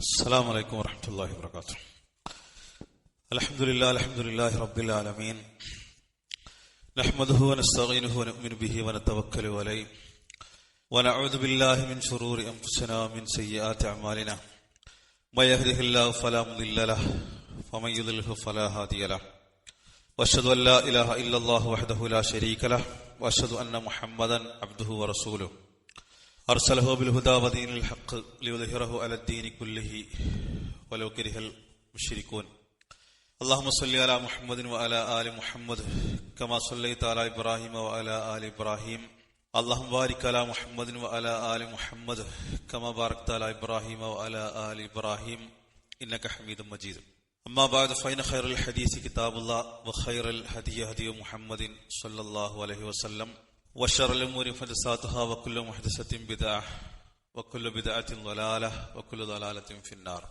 السلام عليكم ورحمة الله وبركاته الحمد لله الحمد لله رب العالمين نحمده ونستعينه ونؤمن به ونتوكل عليه ونعوذ بالله من شرور أنفسنا ومن سيئات أعمالنا من يهده الله فلا مضل له ومن يضلله فلا هادي له واشهد ان لا اله الا الله وحده لا شريك له واشهد ان محمدا عبده ورسوله ارسله بالهدى ودين الحق ليظهره على الدين كله ولو كره المشركون اللهم صل على محمد وعلى ال محمد كما صليت على ابراهيم وعلى ال ابراهيم اللهم بارك على محمد وعلى ال محمد كما باركت على ابراهيم وعلى ال ابراهيم انك حميد مجيد أما بعد فإن خير الحديث كتاب الله وخير الهدي هدي محمد صلى الله عليه وسلم وشر الأمور محدثاتها وكل محدثة بدعة وكل بدعة ضلالة وكل ضلالة في النار.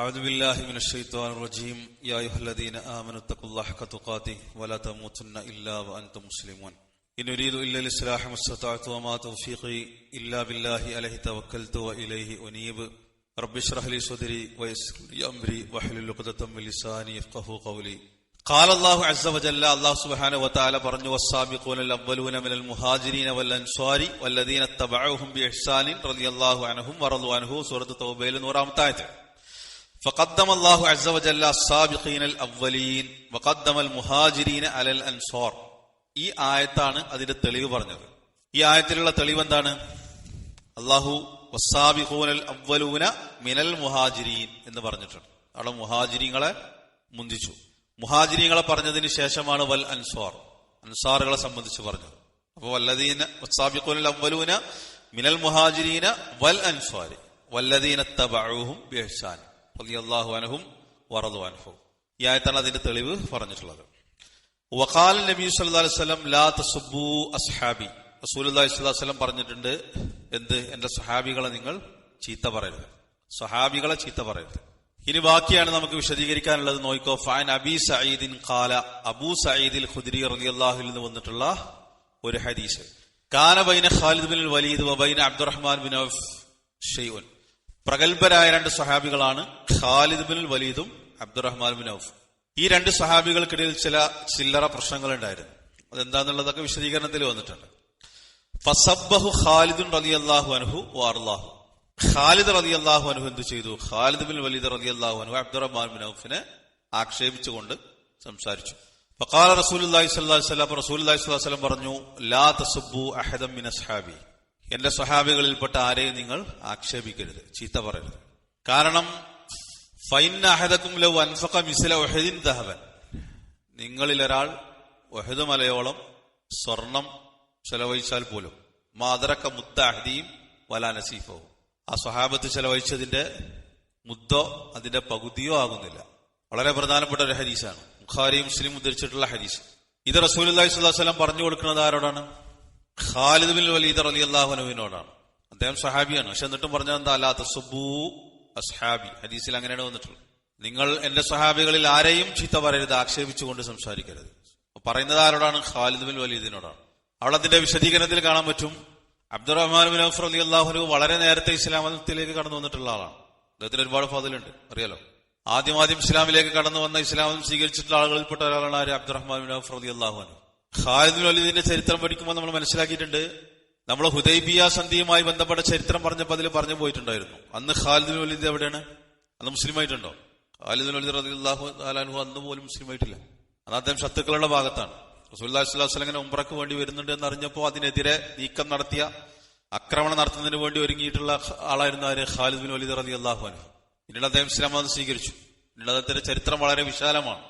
أعوذ بالله من الشيطان الرجيم. يا أيها الذين آمنوا اتقوا الله حق تقاته ولا تموتن إلا وأنتم مسلمون. إن أريد إلا الإصلاح ما استطعت وما توفيقي إلا بالله عليه توكلت وإليه أنيب. رب اشرح لي صدري ويسر لي أمري واحلل عقدة من لساني يفقهوا قولي. قال الله عز وجل الله سبحانه وتعالى പറഞ്ഞു والسابقون الاولون من المهاجرين والانصار والذين اتبعوهم باحسان رضي الله عنهم ورضوا عنه സൂറത്ത് തൗബയിൽ നൂറാമത്തെ ആയത്ത് فقدم الله عز وجل السابقين الاولين وقدم المهاجرين على الانصار ഈ ആയത്താണ് അതിന്റെ തെളിവ് പറഞ്ഞത് ഈ ആയത്തിലുള്ള തെളിവ് എന്താണ് അള്ളാഹു വസാബിഖൂനൽ അവലൂന മിനൽ മുഹാജിരീൻ എന്ന് പറഞ്ഞിട്ടുണ്ട് അവിടെ മുഹാജിരിങ്ങളെ മുന്തിച്ചു മുഹാജിരിങ്ങളെ പറഞ്ഞതിന് ശേഷമാണ് വൽ അൻസ്വാർ. അൻസാറുകളെ സംബന്ധിച്ച് പറഞ്ഞത്. അപ്പൊ വല്ലദീന വസാബിഖൂനൽ അവലൂന മിനൽ മുഹാജിരീന വൽ അൻസ്വാരി. വല്ലദീന തബഅൂഹും ബിഹ്സാൻ റളിയല്ലാഹു അൻഹും വറദു അൻഹു. ഈ ആയത്താണ് അതിന്റെ തെളിവ് പറഞ്ഞിട്ടുള്ളത്. വഖാൽ നബി സല്ലല്ലാഹു അലൈഹി വസല്ലം ലാ തസുബ്ബു അസ്ഹാബി. റസൂലുള്ളാഹി സ്വല്ലല്ലാഹു അലൈഹി വസല്ലം പറഞ്ഞിട്ടുണ്ട് എന്ത്? എന്റെ സഹാബികളെ നിങ്ങൾ ചീത്ത പറയരുത്. സഹാബികളെ ചീത്ത പറയരുത്. ഇനി ബാക്കിയാണ് നമുക്ക് വിശദീകരിക്കാനുള്ളത്. നോയിക്കോ ഫാൻ അബി സയ്യിദിൻ ഖാല അബൂ സയ്യിദിൽ ഖുദ്രി റളിയല്ലാഹു നിന്ന് വന്നിട്ടുള്ള ഒരു ഹദീസ്. കാന ബൈന ഖാലിദ് ബിൻ വലീദ് വബൈന ബൈന അബ്ദുറഹ്മാൻ ബിൻ ഔഫ് ഷെയ്ഉൻ പ്രഗത്ഭരായ രണ്ട് സഹാബികളാണ് ഖാലിദ് ബിൻ വലീദും അബ്ദുറഹ്മാൻ ബിൻ ഔഫ്. ഈ രണ്ട് സഹാബികൾക്കിടയിൽ ചില ചില്ലറ പ്രശ്നങ്ങൾ ഉണ്ടായിരുന്നു അതെന്താന്നുള്ളതൊക്കെ വിശദീകരണത്തിൽ വന്നിട്ടുണ്ട്. ഫസബ്ബഹു ഖാലിദുൻ റളിയല്ലാഹു അൻഹു വാർലാഹു ഖാലിദ് റതി അള്ളാഹു അൻഹു എന്ത് ചെയ്തു? ഖാലിദ് ബിൻ വലീദ് റളിയല്ലാഹു അൻഹു അബ്ദുറഹ്മാൻ ബിൻ ഔഫിനെ ആക്ഷേപിച്ചുകൊണ്ട് സംസാരിച്ചു. ഫഖാല റസൂലുള്ളാഹി സ്വല്ലല്ലാഹു അലൈഹി വസല്ലം പറഞ്ഞു ലാ തസുബ്ബു അഹദം മിൻ അസ്ഹാബി. എന്റെ സ്വഹാബികളിൽപ്പെട്ട ആരെയും നിങ്ങൾ ആക്ഷേപിക്കരുത് ചീത്ത പറയരുത്. കാരണം ഫൈൻ അഹദക്കും ലൗ അൻഫഖ മിസ്ല ഉഹദിൻ ദഹവൻ നിങ്ങളിൽ ഒരാൾ ഒഹദ് മലയോളം സ്വർണം ചെലവഴിച്ചാൽ പോലും മാതറക്ക മുത്ത അഹദിയും വലാ നസീഫവും. ആ സ്വഹാബത്ത് ചെലവഴിച്ചതിന്റെ മുദ്ദോ അതിന്റെ പകുതിയോ ആകുന്നില്ല. വളരെ പ്രധാനപ്പെട്ട ഒരു ഹരീസാണ് ബുഖാരി മുസ്ലിം ഉദ്ധരിച്ചിട്ടുള്ള ഹരീസ് ഇത് റസൂലി സ്വലാസ്ലം പറഞ്ഞു കൊടുക്കുന്നത് ആരോടാണ്? ഖാലിദ് ബിൻ വലീദ് അലി അള്ളാഹുനുവിനോടാണ് അദ്ദേഹം സഹാബിയാണ് പക്ഷെ എന്നിട്ടും പറഞ്ഞത് എന്താ? അല്ലാത്ത സുബൂ അസ്ഹാബി. ഹദീസിൽ അങ്ങനെയാണ് വന്നിട്ടുള്ളത്. നിങ്ങൾ എന്റെ സഹാബികളിൽ ആരെയും ചീത്ത പറയരുത് ആക്ഷേപിച്ചുകൊണ്ട് സംസാരിക്കരുത്. പറയുന്നത് ആരോടാണ്? ഖാലിദ് ബിൻ വലീദിനോടാണ്. അവിടെ അതിന്റെ വിശദീകരണത്തിൽ കാണാൻ പറ്റും. അബ്ദുറഹ്മാൻ ബിൻ ഔഫ് അലി അള്ളാഹുലു വളരെ നേരത്തെ ഇസ്ലാം മതത്തിലേക്ക് കടന്നു വന്നിട്ടുള്ള ആളാണ്. അദ്ദേഹത്തിന് ഒരുപാട് ഫതിലുണ്ട്. അറിയാലോ? ആദ്യം ആദ്യം ഇസ്ലാമിലേക്ക് കടന്നു വന്ന ഇസ്ലാമം സ്വീകരിച്ചിട്ടുള്ള ആളുകളിൽപ്പെട്ട ഒരാളാണ് ആര്? അബ്ദുറഹ്മാൻ ബിൻ ഔഫ് അലി അള്ളാഹുനു ഖാലിദുൽ അലിദിന്റെ ചരിത്രം പഠിക്കുമ്പോൾ നമ്മൾ മനസ്സിലാക്കിയിട്ടുണ്ട്. നമ്മൾ ഹുദൈബിയ സന്ധിയുമായി ബന്ധപ്പെട്ട ചരിത്രം പറഞ്ഞപ്പോൾ അതിൽ പറഞ്ഞു പോയിട്ടുണ്ടായിരുന്നു. അന്ന് ഖാലിദുൽ അലിദ് എവിടെയാണ്? അന്ന് മുസ്ലിം ആയിട്ടുണ്ടോ ഖാലിദുൽ വലീദ് റലി അള്ളാഹു അലാൻഹു അന്ന് പോലും മുസ്ലിം ആയിട്ടില്ല അന്ന് അദ്ദേഹം ശത്രുക്കളുടെ ഭാഗത്താണ്. റസൂല്ലാസ്ലാസ്ലം ഇങ്ങനെ ഉംറക്ക് വേണ്ടി വരുന്നുണ്ട് എന്ന് അറിഞ്ഞപ്പോൾ അതിനെതിരെ നീക്കം നടത്തിയ ആക്രമണം നടത്തുന്നതിന് വേണ്ടി ഒരുങ്ങിയിട്ടുള്ള ആളായിരുന്നു ആര്? ഖാലിദ് ബിൻ വലീദ് റലി അള്ളാഹു അനു പിന്നീട് അദ്ദേഹം ഇസ്ലാം മതം സ്വീകരിച്ചു. പിന്നീട് അദ്ദേഹത്തിന്റെ ചരിത്രം വളരെ വിശാലമാണ്.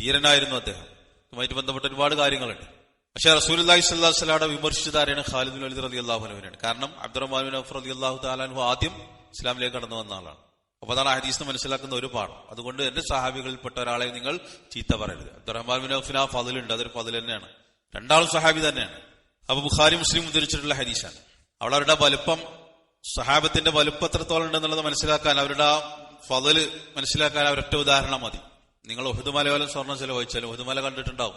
ധീരനായിരുന്നു അദ്ദേഹം. ഇതുമായിട്ട് ബന്ധപ്പെട്ട ഒരുപാട് കാര്യങ്ങളുണ്ട്. പക്ഷെ റസൂലി സ്വല്ലാസ്ലാടെ വിമർശിച്ചത് ആരെയാണ് ഖാലിദ് ബിൻ വലീദ് റലി അള്ളാഹുനുവിനാണ് കാരണം അബ്ദുറഹ്മാൻ ബിൻ അഫ് അലി അള്ളാഹു താലാൻഹു ആദ്യം ഇസ്ലാമിലേക്ക് കടന്നു വന്ന ആളാണ്. അപ്പൊ അതാണ് ഹദീസ് മനസ്സിലാക്കുന്ന ഒരു പാഠം. അതുകൊണ്ട് എന്റെ സഹാബികളിൽപ്പെട്ട ഒരാളെ നിങ്ങൾ ചീത്ത പറയരുത്. അബ്ദുറഹ്മാൻ ബിൻ ആ ഫതിലുണ്ട് അതൊരു ഫതിൽ തന്നെയാണ്. രണ്ടാളും സഹാബി തന്നെയാണ്. അപ്പൊ ബുഖാരി മുസ്ലിം ഉദ്ധരിച്ചിട്ടുള്ള ഹദീസാണ്. അവളവരുടെ വലുപ്പം സഹാബത്തിന്റെ വലുപ്പം എത്രത്തോളം ഉണ്ടെന്നുള്ളത് മനസ്സിലാക്കാൻ അവരുടെ ആ ഫതിൽ മനസ്സിലാക്കാൻ അവരൊറ്റ ഉദാഹരണം മതി. നിങ്ങൾ ഒഹുദുമല ഒഹുദുമലയോലം സ്വർണം ചെലവഴിച്ചാലും ഒഹുദുമല കണ്ടിട്ടുണ്ടാവും.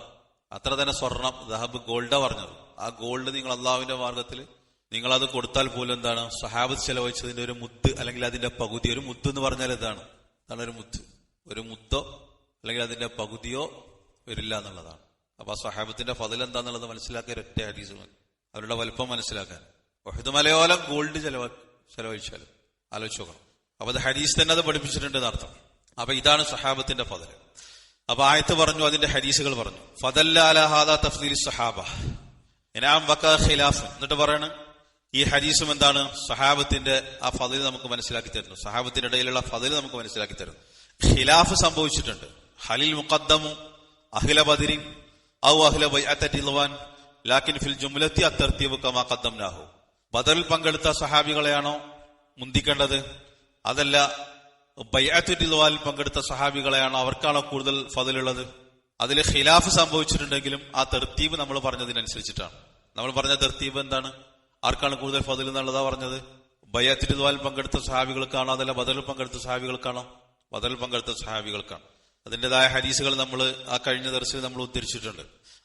അത്ര തന്നെ സ്വർണം ദഹബ് ഗോൾഡാ പറഞ്ഞത്. ആ ഗോൾഡ് നിങ്ങൾ അള്ളാഹുവിന്റെ മാർഗത്തിൽ നിങ്ങൾ അത് കൊടുത്താൽ പോലും എന്താണ്? സഹാബത്ത് ചെലവഴിച്ചതിന്റെ ഒരു മുത്ത് അല്ലെങ്കിൽ അതിന്റെ പകുതി ഒരു മുത്ത് എന്ന് പറഞ്ഞാൽ ഇതാണ്. അതാണ് ഒരു മുത്ത്? ഒരു മുത്തോ അല്ലെങ്കിൽ അതിന്റെ പകുതിയോ വരില്ല എന്നുള്ളതാണ്. അപ്പൊ ആ സഹാബത്തിന്റെ ഫതിൽ എന്താന്നുള്ളത് മനസ്സിലാക്കിയ ഒറ്റ ഹദീസ് മതി. അവരുടെ വലുപ്പം മനസ്സിലാക്കാൻ. വഹദ് മലയോലം ഗോൾഡ് ചെലവ ചെലവഴിച്ചാലും. ആലോചിച്ച് നോക്കണം. അപ്പൊ അത് ഹരീസ് തന്നെ അത് പഠിപ്പിച്ചിട്ടുണ്ട് എന്നർത്ഥം അപ്പൊ ഇതാണ് സഹാബത്തിന്റെ ഫതിൽ. അപ്പൊ ആയത്ത് പറഞ്ഞു അതിന്റെ ഹരീസുകൾ പറഞ്ഞു. ഫതല്ലാലഹാദ തഫ്ദീൽ സഹാബ എന്നിട്ട് പറയണ്? ഈ ഹരീസും എന്താണ്? സഹാബത്തിന്റെ ആ ഫതിൽ നമുക്ക് മനസ്സിലാക്കി തരുന്നു. സഹാബത്തിന്റെ ഇടയിലുള്ള ഫതിൽ നമുക്ക് മനസ്സിലാക്കി തരുന്നു. ഖിലാഫ് സംഭവിച്ചിട്ടുണ്ട്. ഹലിൽ മുഖദ്ദമു അഖില ബദിരിൻ ഔ അഖില ബൈഅത്തിൽവാൻ ലാക്കിൻ ഫിൽ ജുംലത്തി അത്തർത്തീവ് കമാ ഖദ്ദംനാഹു. ബദറിൽ പങ്കെടുത്ത സഹാബികളെയാണോ മുന്തിക്കേണ്ടത്? അതല്ല ബൈഅത്തുൽ പങ്കെടുത്ത സഹാബികളെയാണോ അവർക്കാണോ കൂടുതൽ ഫതിലുള്ളത്? അതിൽ ഖിലാഫ് സംഭവിച്ചിട്ടുണ്ടെങ്കിലും ആ തെർത്തീവ് നമ്മൾ പറഞ്ഞതിനനുസരിച്ചിട്ടാണ്. നമ്മൾ പറഞ്ഞ തെർത്തീവ് എന്താണ്? ആർക്കാണ് കൂടുതൽ ഫതിൽ എന്നുള്ളതാ പറഞ്ഞത്? ബയ്യാത്തിരുവാൽ പങ്കെടുത്ത സഹാബികൾക്കാണോ അതല്ല ബദൽ പങ്കെടുത്ത സഹാബികൾക്കാണോ ബദൽ പങ്കെടുത്ത സഹാബികൾക്കാണ് അതിന്റെതായ ഹരീസുകൾ നമ്മൾ ആ കഴിഞ്ഞ ദർശനം നമ്മൾ ഉദ്ധരിച്ചിട്ടുണ്ട്.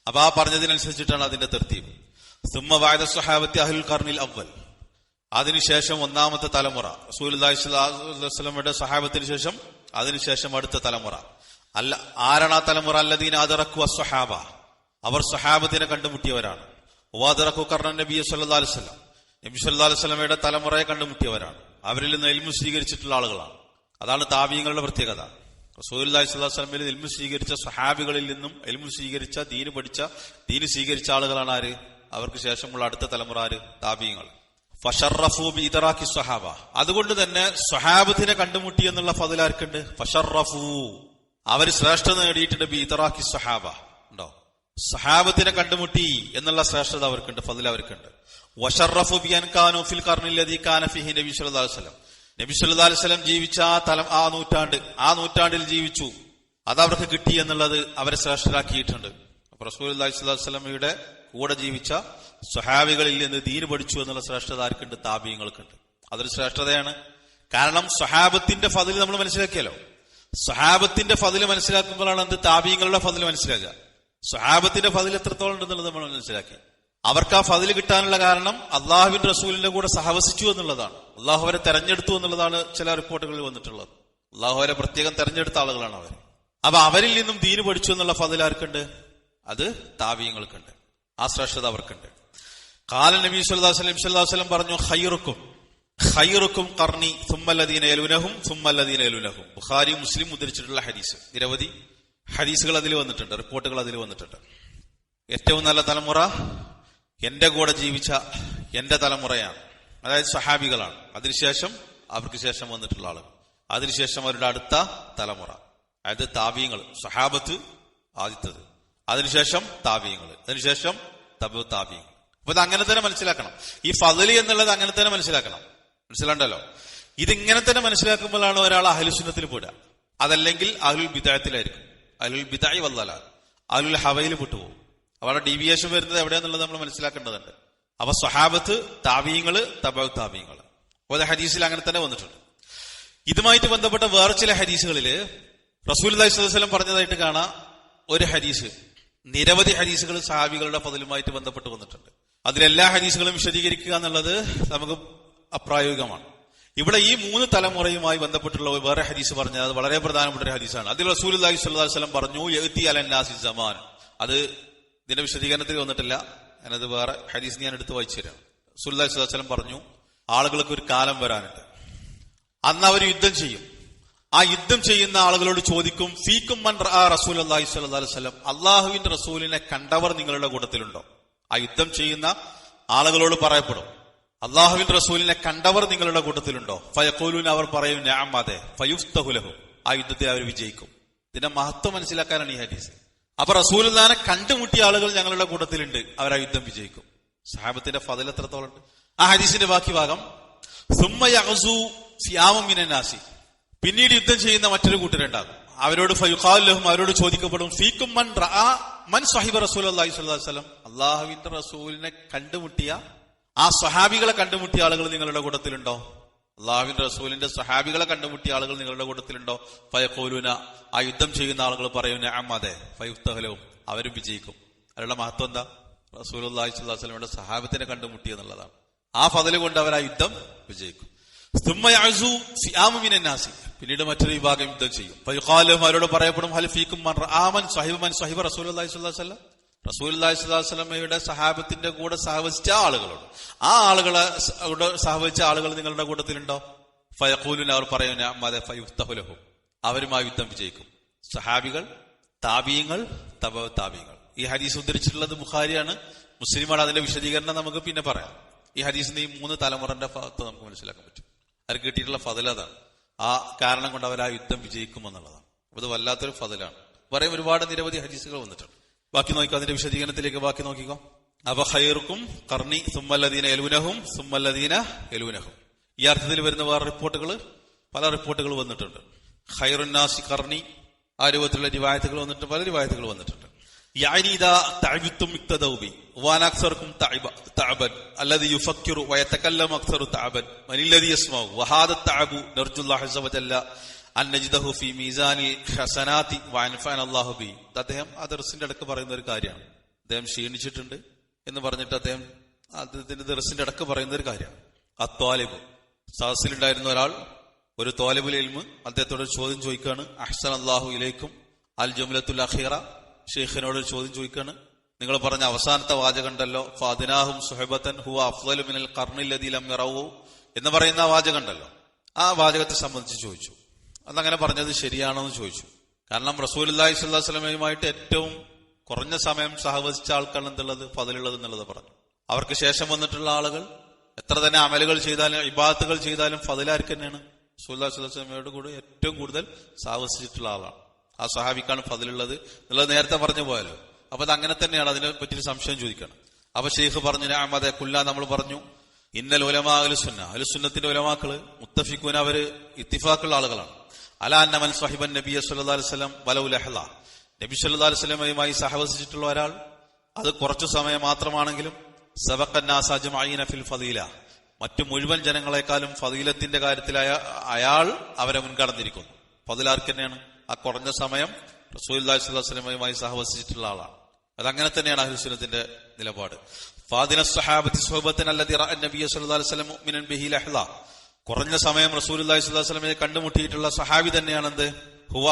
അപ്പൊ ആ പറഞ്ഞതിനനുസരിച്ചിട്ടാണ് അതിന്റെ തെർത്തീബ്. സുമ്മ വായത സഹാബത്തി അഹുൽ കർണിൽ അവൽ അതിനുശേഷം ഒന്നാമത്തെ തലമുറ. റസൂൽയുടെ സഹാബത്തിന് ശേഷം അതിനുശേഷം അടുത്ത തലമുറ. അല്ല ആരാണ് ആ തലമുറ? അല്ലദീൻ അതിറക്കുവ സ്വഹാബ അവർ സ്വഹാബത്തിനെ കണ്ടുമുട്ടിയവരാണ്. വാദിറക്കു കർണൻ നബി സല്ലാ വസല്ലം. നബി സല്ലാ വസല്ലമയുടെ തലമുറയെ കണ്ടുമുട്ടിയവരാണ്. അവരിൽ നിന്ന് എൽമു സ്വീകരിച്ചിട്ടുള്ള ആളുകളാണ്. അതാണ് താവീങ്ങളുടെ പ്രത്യേകത. റസൂലി സ്വലാസ്ലമിൽ എൽമു സ്വീകരിച്ച സഹാബികളിൽ നിന്നും എൽമു സ്വീകരിച്ച ദീന് പഠിച്ച ദീന് സ്വീകരിച്ച ആളുകളാണ് ആര്? അവർക്ക് ശേഷമുള്ള അടുത്ത തലമുറ ആര്? താബീങ്ങൾ ഫഷറഫു ബീതറാക്കി സ്വഹാബ. അതുകൊണ്ട് തന്നെ സ്വഹാബത്തിനെ കണ്ടുമുട്ടി എന്നുള്ള ഫതിലാർക്കുണ്ട് ഫഷറഫു. അവർ ശ്രേഷ്ഠ നേടിയിട്ടുണ്ട് ബി ബീതറാക്കി സ്വഹാബ. സഹാബത്തിനെ കണ്ടുമുട്ടി എന്നുള്ള ശ്രേഷ്ഠത അവർക്കുണ്ട് ഫതിൽ അവർക്കുണ്ട്. വഷറഫു ബിയൻ ഫിൽ നബി സല്ലല്ലാഹു അലൈഹി വസല്ലം. നബി സല്ലല്ലാഹു അലൈഹി വസല്ലം ജീവിച്ച ആ തലം ആ നൂറ്റാണ്ട് ആ നൂറ്റാണ്ടിൽ ജീവിച്ചു. അത് അവർക്ക് കിട്ടി എന്നുള്ളത് അവരെ ശ്രേഷ്ഠരാക്കിയിട്ടുണ്ട്. അപ്പൊ റസൂൽ അലൈഹി കൂടെ ജീവിച്ച സ്വഹാബികളിൽ നിന്ന് ദീന് പഠിച്ചു എന്നുള്ള ശ്രേഷ്ഠത ആർക്കുണ്ട്? താപീയങ്ങൾക്കുണ്ട്. അതൊരു ശ്രേഷ്ഠതയാണ്. കാരണം സ്വഹാബത്തിന്റെ ഫതിൽ നമ്മൾ മനസ്സിലാക്കിയല്ലോ. സ്വഹാബത്തിന്റെ ഫതിൽ മനസ്സിലാക്കുമ്പോഴാണ് എന്ത്? താപീയങ്ങളുടെ ഫതിൽ മനസ്സിലാക്കുക സ്വഹാബത്തിന്റെ ഫതിൽ എത്രത്തോളം ഉണ്ടെന്നുള്ളത് നമ്മൾ മനസ്സിലാക്കി. അവർക്ക് ആ ഫതിൽ കിട്ടാനുള്ള കാരണം അള്ളാഹുവിൻ റസൂലിന്റെ കൂടെ സഹവസിച്ചു എന്നുള്ളതാണ്. അള്ളാഹു അവരെ തെരഞ്ഞെടുത്തു എന്നുള്ളതാണ് ചില റിപ്പോർട്ടുകളിൽ വന്നിട്ടുള്ളത്. അള്ളാഹു അവരെ പ്രത്യേകം തെരഞ്ഞെടുത്ത ആളുകളാണ് അവർ അപ്പൊ അവരിൽ നിന്നും ദീന് പഠിച്ചു എന്നുള്ള ഫതിൽ ആർക്കുണ്ട്? അത് താവീയങ്ങൾക്കുണ്ട് ആ ശ്രേഷ്ഠത അവർക്കുണ്ട്. കാല നബി സുല്ലാസ്ലം വസല്ലം പറഞ്ഞു ഹൈറുക്കും ഹൈറുക്കും കർണി സുമ്മല്ലദീന യലുനഹും സുമ്മല്ലദീന യലുനഹും. ബുഖാരി മുസ്ലിം ഉദ്ധരിച്ചിട്ടുള്ള ഹദീസ്. നിരവധി ഹദീസുകൾ അതിൽ വന്നിട്ടുണ്ട് റിപ്പോർട്ടുകൾ അതിൽ വന്നിട്ടുണ്ട്. ഏറ്റവും നല്ല തലമുറ എന്റെ കൂടെ ജീവിച്ച എന്റെ തലമുറയാണ്. അതായത് സഹാബികളാണ് അതിനുശേഷം അവർക്ക് ശേഷം വന്നിട്ടുള്ള ആളുകൾ. അതിനുശേഷം അവരുടെ അടുത്ത തലമുറ. അതായത് താവീങ്ങൾ സഹാബത്ത് ആദ്യത്തത്. അതിനുശേഷം താവീങ്ങൾ അതിനുശേഷം തബു താവീങ്ങൾ അപ്പൊ ഇത് അങ്ങനെ തന്നെ മനസ്സിലാക്കണം. ഈ ഫതലി എന്നുള്ളത് അങ്ങനെ തന്നെ മനസ്സിലാക്കണം. മനസ്സിലാണ്ടല്ലോ? ഇതിങ്ങനെ തന്നെ മനസ്സിലാക്കുമ്പോഴാണ് ഒരാൾ അഹലുസുന്നത്തിൽ പോരാ. അതല്ലെങ്കിൽ അഹുൽ ബിദായത്തിലായിരിക്കും. അഹുൽ ബിതായി വന്നാലാ അലുൽ ഹവയിൽ പെട്ടുപോകും അവിടെ ഡീവിയേഷൻ വരുന്നത് എവിടെയാന്നുള്ളത് നമ്മൾ മനസ്സിലാക്കേണ്ടതുണ്ട്. അപ്പൊ സ്വഹാബത്ത് താവീയങ്ങൾ തബ താവീങ്ങൾ ഓരോ ഹദീസിൽ അങ്ങനെ തന്നെ വന്നിട്ടുണ്ട്. ഇതുമായിട്ട് ബന്ധപ്പെട്ട വേറെ ചില ഹദീസുകളിൽ റസൂൽ അലൈഹിസ്വലം പറഞ്ഞതായിട്ട് കാണാം. ഒരു ഹദീസ് നിരവധി ഹദീസുകൾ സഹാബികളുടെ പതിലുമായിട്ട് ബന്ധപ്പെട്ട് വന്നിട്ടുണ്ട്. അതിലെല്ലാ ഹദീസുകളും വിശദീകരിക്കുക എന്നുള്ളത് നമുക്ക് അപ്രായോഗികമാണ്. ഇവിടെ ഈ മൂന്ന് തലമുറയുമായി ബന്ധപ്പെട്ടുള്ള വേറെ ഹദീസ് പറഞ്ഞത് അത് വളരെ പ്രധാനപ്പെട്ട ഒരു ഹദീസാണ്. അതിൽ റസൂൽ അലൈഹി സ്വലം പറഞ്ഞു യത്തി അലന്നാസി സമാൻ. അത് ഇതിന്റെ വിശദീകരണത്തിൽ വന്നിട്ടില്ല. ഞാനത് വേറെ ഹദീസ് ഞാൻ എടുത്ത് വായിച്ചു തരാം റസൂൽ അലൈഹി സ്വലം പറഞ്ഞു ആളുകൾക്ക് ഒരു കാലം വരാനുണ്ട്. അന്ന് അവർ യുദ്ധം ചെയ്യും. ആ യുദ്ധം ചെയ്യുന്ന ആളുകളോട് ചോദിക്കും ഫീക്കും റസൂൽ അള്ളാഹി വസ്ലം അള്ളാഹുവിന്റെ റസൂലിനെ കണ്ടവർ നിങ്ങളുടെ കൂട്ടത്തിലുണ്ടോ? ആ യുദ്ധം ചെയ്യുന്ന ആളുകളോട് പറയപ്പെടും. അള്ളാഹുവിന്റെ റസൂലിനെ കണ്ടവർ നിങ്ങളുടെ കൂട്ടത്തിലുണ്ടോ? ഫയക്കോലൂൻ അവർ പറയും ഞാൻ അതെ. ഫയുഫ്തഹുലഹു ആ യുദ്ധത്തിൽ അവർ വിജയിക്കും. ഇതിന്റെ മഹത്വം മനസ്സിലാക്കാനാണ് ഈ ഹദീസ്. അപ്പൊ റസൂലിനെ കണ്ടുമുട്ടിയ ആളുകൾ ഞങ്ങളുടെ കൂട്ടത്തിലുണ്ട്. അവർ ആ യുദ്ധം വിജയിക്കും. സാഹബത്തിന്റെ ഫതിൽ എത്രത്തോളം ആ ഹദീസിന്റെ ബാക്കി ഭാഗം. സുമ്മയസു സിയാമിനാസി പിന്നീട് യുദ്ധം ചെയ്യുന്ന മറ്റൊരു കൂട്ടരുണ്ടാകും അവരോട് ഫയുഖാലഹും അവരോട് ചോദിക്കപ്പെടും ഫീക്കും മൻ മൻ സാഹിബ് റസൂൽ അള്ളാഹി സ്വല്ലം അള്ളാഹുവിന്റെ റസൂലിനെ കണ്ടുമുട്ടിയ ആ സ്വഹാബികളെ കണ്ടുമുട്ടിയ ആളുകൾ നിങ്ങളുടെ കൂട്ടത്തിലുണ്ടോ? അള്ളാഹുവിന്റെ റസൂലിന്റെ സ്വഹാബികളെ കണ്ടുമുട്ടിയ ആളുകൾ നിങ്ങളുടെ കൂട്ടത്തിലുണ്ടോ? ഫയക്കോലൂന ആ യുദ്ധം ചെയ്യുന്ന ആളുകൾ പറയും അമ്മതെ ഫയുഫ്തഹലവും അവരും വിജയിക്കും. അവരുടെ മഹത്വം എന്താ? റസൂൽ അള്ളാഹി സ്വല്ലാസ്ലമിയുടെ സഹാബത്തിനെ കണ്ടുമുട്ടി എന്നുള്ളതാണ്. ആ ഫതൽ കൊണ്ട് അവർ ആ യുദ്ധം വിജയിക്കും. പിന്നീട് മറ്റൊരു വിഭാഗം യുദ്ധം ചെയ്യും. അവരോട് പറയപ്പെടും ഹൽഫീക്കും സ്വഹിബ് മൻ റസൂലുള്ളാഹി സ്വല്ലല്ലാഹു അലൈഹി അലൈഹി വസല്ലമയുടെ സഹാബത്തിന്റെ കൂടെ സഹവസിച്ച ആളുകളോട് ആ ആളുകളെ സഹവസിച്ച ആളുകൾ നിങ്ങളുടെ കൂട്ടത്തിലുണ്ടോ? ഫയഖൂലിന് അവർ പറയുന്ന അവരുമായി യുദ്ധം വിജയിക്കും. സഹാബികൾ താപീയങ്ങൾ തബ താപീയങ്ങൾ. ഈ ഹരീസ് ഉദ്ധരിച്ചിട്ടുള്ളത് ബുഖാരിയാണ്. മുസ്ലിമാണ് അതിന്റെ വിശദീകരണം നമുക്ക് പിന്നെ പറയാം. ഈ ഹരീസിന്റെ ഈ മൂന്ന് തലമുറന്റെ ഭാഗത്ത് നമുക്ക് മനസ്സിലാക്കാൻ പറ്റും. അവർക്ക് കിട്ടിയിട്ടുള്ള ഫതിൽ അതാണ്. ആ കാരണം കൊണ്ട് അവർ ആ യുദ്ധം വിജയിക്കുമെന്നുള്ളതാണ്. എന്നുള്ളതാണ് ഇത് വല്ലാത്തൊരു ഫതിലാണ്. പറയും ഒരുപാട് നിരവധി ഹരീസുകൾ വന്നിട്ടുണ്ട്. ബാക്കി നോക്കിക്കോ അതിന്റെ വിശദീകരണത്തിലേക്ക് ബാക്കി നോക്കിക്കോ. അവ ഹൈർക്കും കർണി സുമ്മല്ലദീന എലുനഹും സുമ്മല്ലദീന എലുനഹും ഈ അർത്ഥത്തിൽ വരുന്ന വേറെ റിപ്പോർട്ടുകൾ പല റിപ്പോർട്ടുകൾ വന്നിട്ടുണ്ട്. ഹൈറുന്നാസി കർണി ആ രൂപത്തിലുള്ള റിവായത്തുകൾ വന്നിട്ടുണ്ട് പല റിവായത്തുകൾ വന്നിട്ടുണ്ട്. അന്നജിദഹുഫി മീസാനിൽ ഹസനാത്തി വയൻഫാൻ അള്ളാഹുബി അദ്ദേഹം ആ ദർസിന്റെ അടുക്ക് പറയുന്ന ഒരു കാര്യമാണ്. അദ്ദേഹം ക്ഷീണിച്ചിട്ടുണ്ട് എന്ന് പറഞ്ഞിട്ട് അദ്ദേഹം അദ്ദേഹത്തിന്റെ ദർസിന്റെ അടക്ക് പറയുന്ന ഒരു കാര്യമാണ്. അത്വാലിബ്. സഹസിലുണ്ടായിരുന്ന ഒരാൾ ഒരു തോലബുൽ ഇൽമ് അദ്ദേഹത്തോട് ചോദ്യം ചോദിക്കുകയാണ്. അഹ്സൻ അള്ളാഹു ഇലേക്കും അൽ ജുമലത്തുൽ അഖീറ. ഷെയ്ഖിനോട് ചോദ്യം ചോദിക്കുകയാണ്. നിങ്ങൾ പറഞ്ഞ അവസാനത്തെ വാചകണ്ടല്ലോ ഫാദിനാഹും സുഹബത്തൻ ഹുവ അഫ്ലുൽ മിനൽ കർണില്ലതിലം ഇറവു എന്ന് പറയുന്ന വാചകണ്ടല്ലോ ആ വാചകത്തെ സംബന്ധിച്ച് ചോദിച്ചു. അതങ്ങനെ പറഞ്ഞത് ശരിയാണെന്ന് ചോദിച്ചു. കാരണം റസൂൽ അല്ലാഹി സ്വല്ലാ സ്വലമയുമായിട്ട് ഏറ്റവും കുറഞ്ഞ സമയം സഹവസിച്ച ആൾക്കാണ് എന്തുള്ളത്? ഫതിലുള്ളത് എന്നുള്ളത് പറഞ്ഞു. അവർക്ക് ശേഷം വന്നിട്ടുള്ള ആളുകൾ എത്ര തന്നെ അമലുകൾ ചെയ്താലും ഇബാത്തുകൾ ചെയ്താലും ഫതിലാർക്ക് തന്നെയാണ്. റസൂല്ലാ സ്വലമയോട് കൂടി ഏറ്റവും കൂടുതൽ സഹവസിച്ചിട്ടുള്ള ആളാണ്. ആ സഹാബിക്കാണ് ഫതിലുള്ളത് എന്നുള്ളത് നേരത്തെ പറഞ്ഞു പോയാലോ. അപ്പൊ അത് അങ്ങനെ തന്നെയാണ്. അതിനെ പറ്റി സംശയം ചോദിക്കണം. അപ്പൊ ഷെയ്ഖ് പറഞ്ഞു അഹമ്മദെ കുല്ല നമ്മൾ പറഞ്ഞു. ഇന്നൽ ഉലമാ അലുസുന്ന അലുസുന്നത്തിന്റെ ഉലമാക്കൾ മുത്തഫിക്കുന അവർ ഇത്തിഫാക്കുള്ള ആളുകളാണ്. അല സഹിബൻ നബി സല്ലാ വലൗലഹ്ല നബി സല്ലാ അലുസലമയുമായി സഹവസിച്ചിട്ടുള്ള ഒരാൾ. അത് കുറച്ചു സമയം മാത്രമാണെങ്കിലും സബക്കന്നാസാജുമായിന ഫിൽ ഫദീല. മറ്റു മുഴുവൻ ജനങ്ങളെക്കാളും ഫതീലത്തിന്റെ കാര്യത്തിലായ അയാൾ അവരെ മുൻകടന്നിരിക്കുന്നു ഫതിലാർക്ക് തന്നെയാണ് ആ കുറഞ്ഞ സമയം റസൂൽ സ്വലമയുമായി സഹവസിച്ചിട്ടുള്ള ആളാണ്. അതങ്ങനെ തന്നെയാണ് അഹുസുനത്തിന്റെ നിലപാട്. ഫാദിന സഹാബത്തി സുഹബത്തിന് അല്ലതി നബി സല്ലല്ലാഹു അലൈഹി വസല്ലം മുഅ്മിനൻ ബിഹി ലഹ്ല കുറഞ്ഞ സമയം റസൂലുള്ളാഹി സ്വലാസ്ലമിനെ കണ്ടുമുട്ടിയിട്ടുള്ള സഹാബി തന്നെയാണെന്ത്? ഹുവ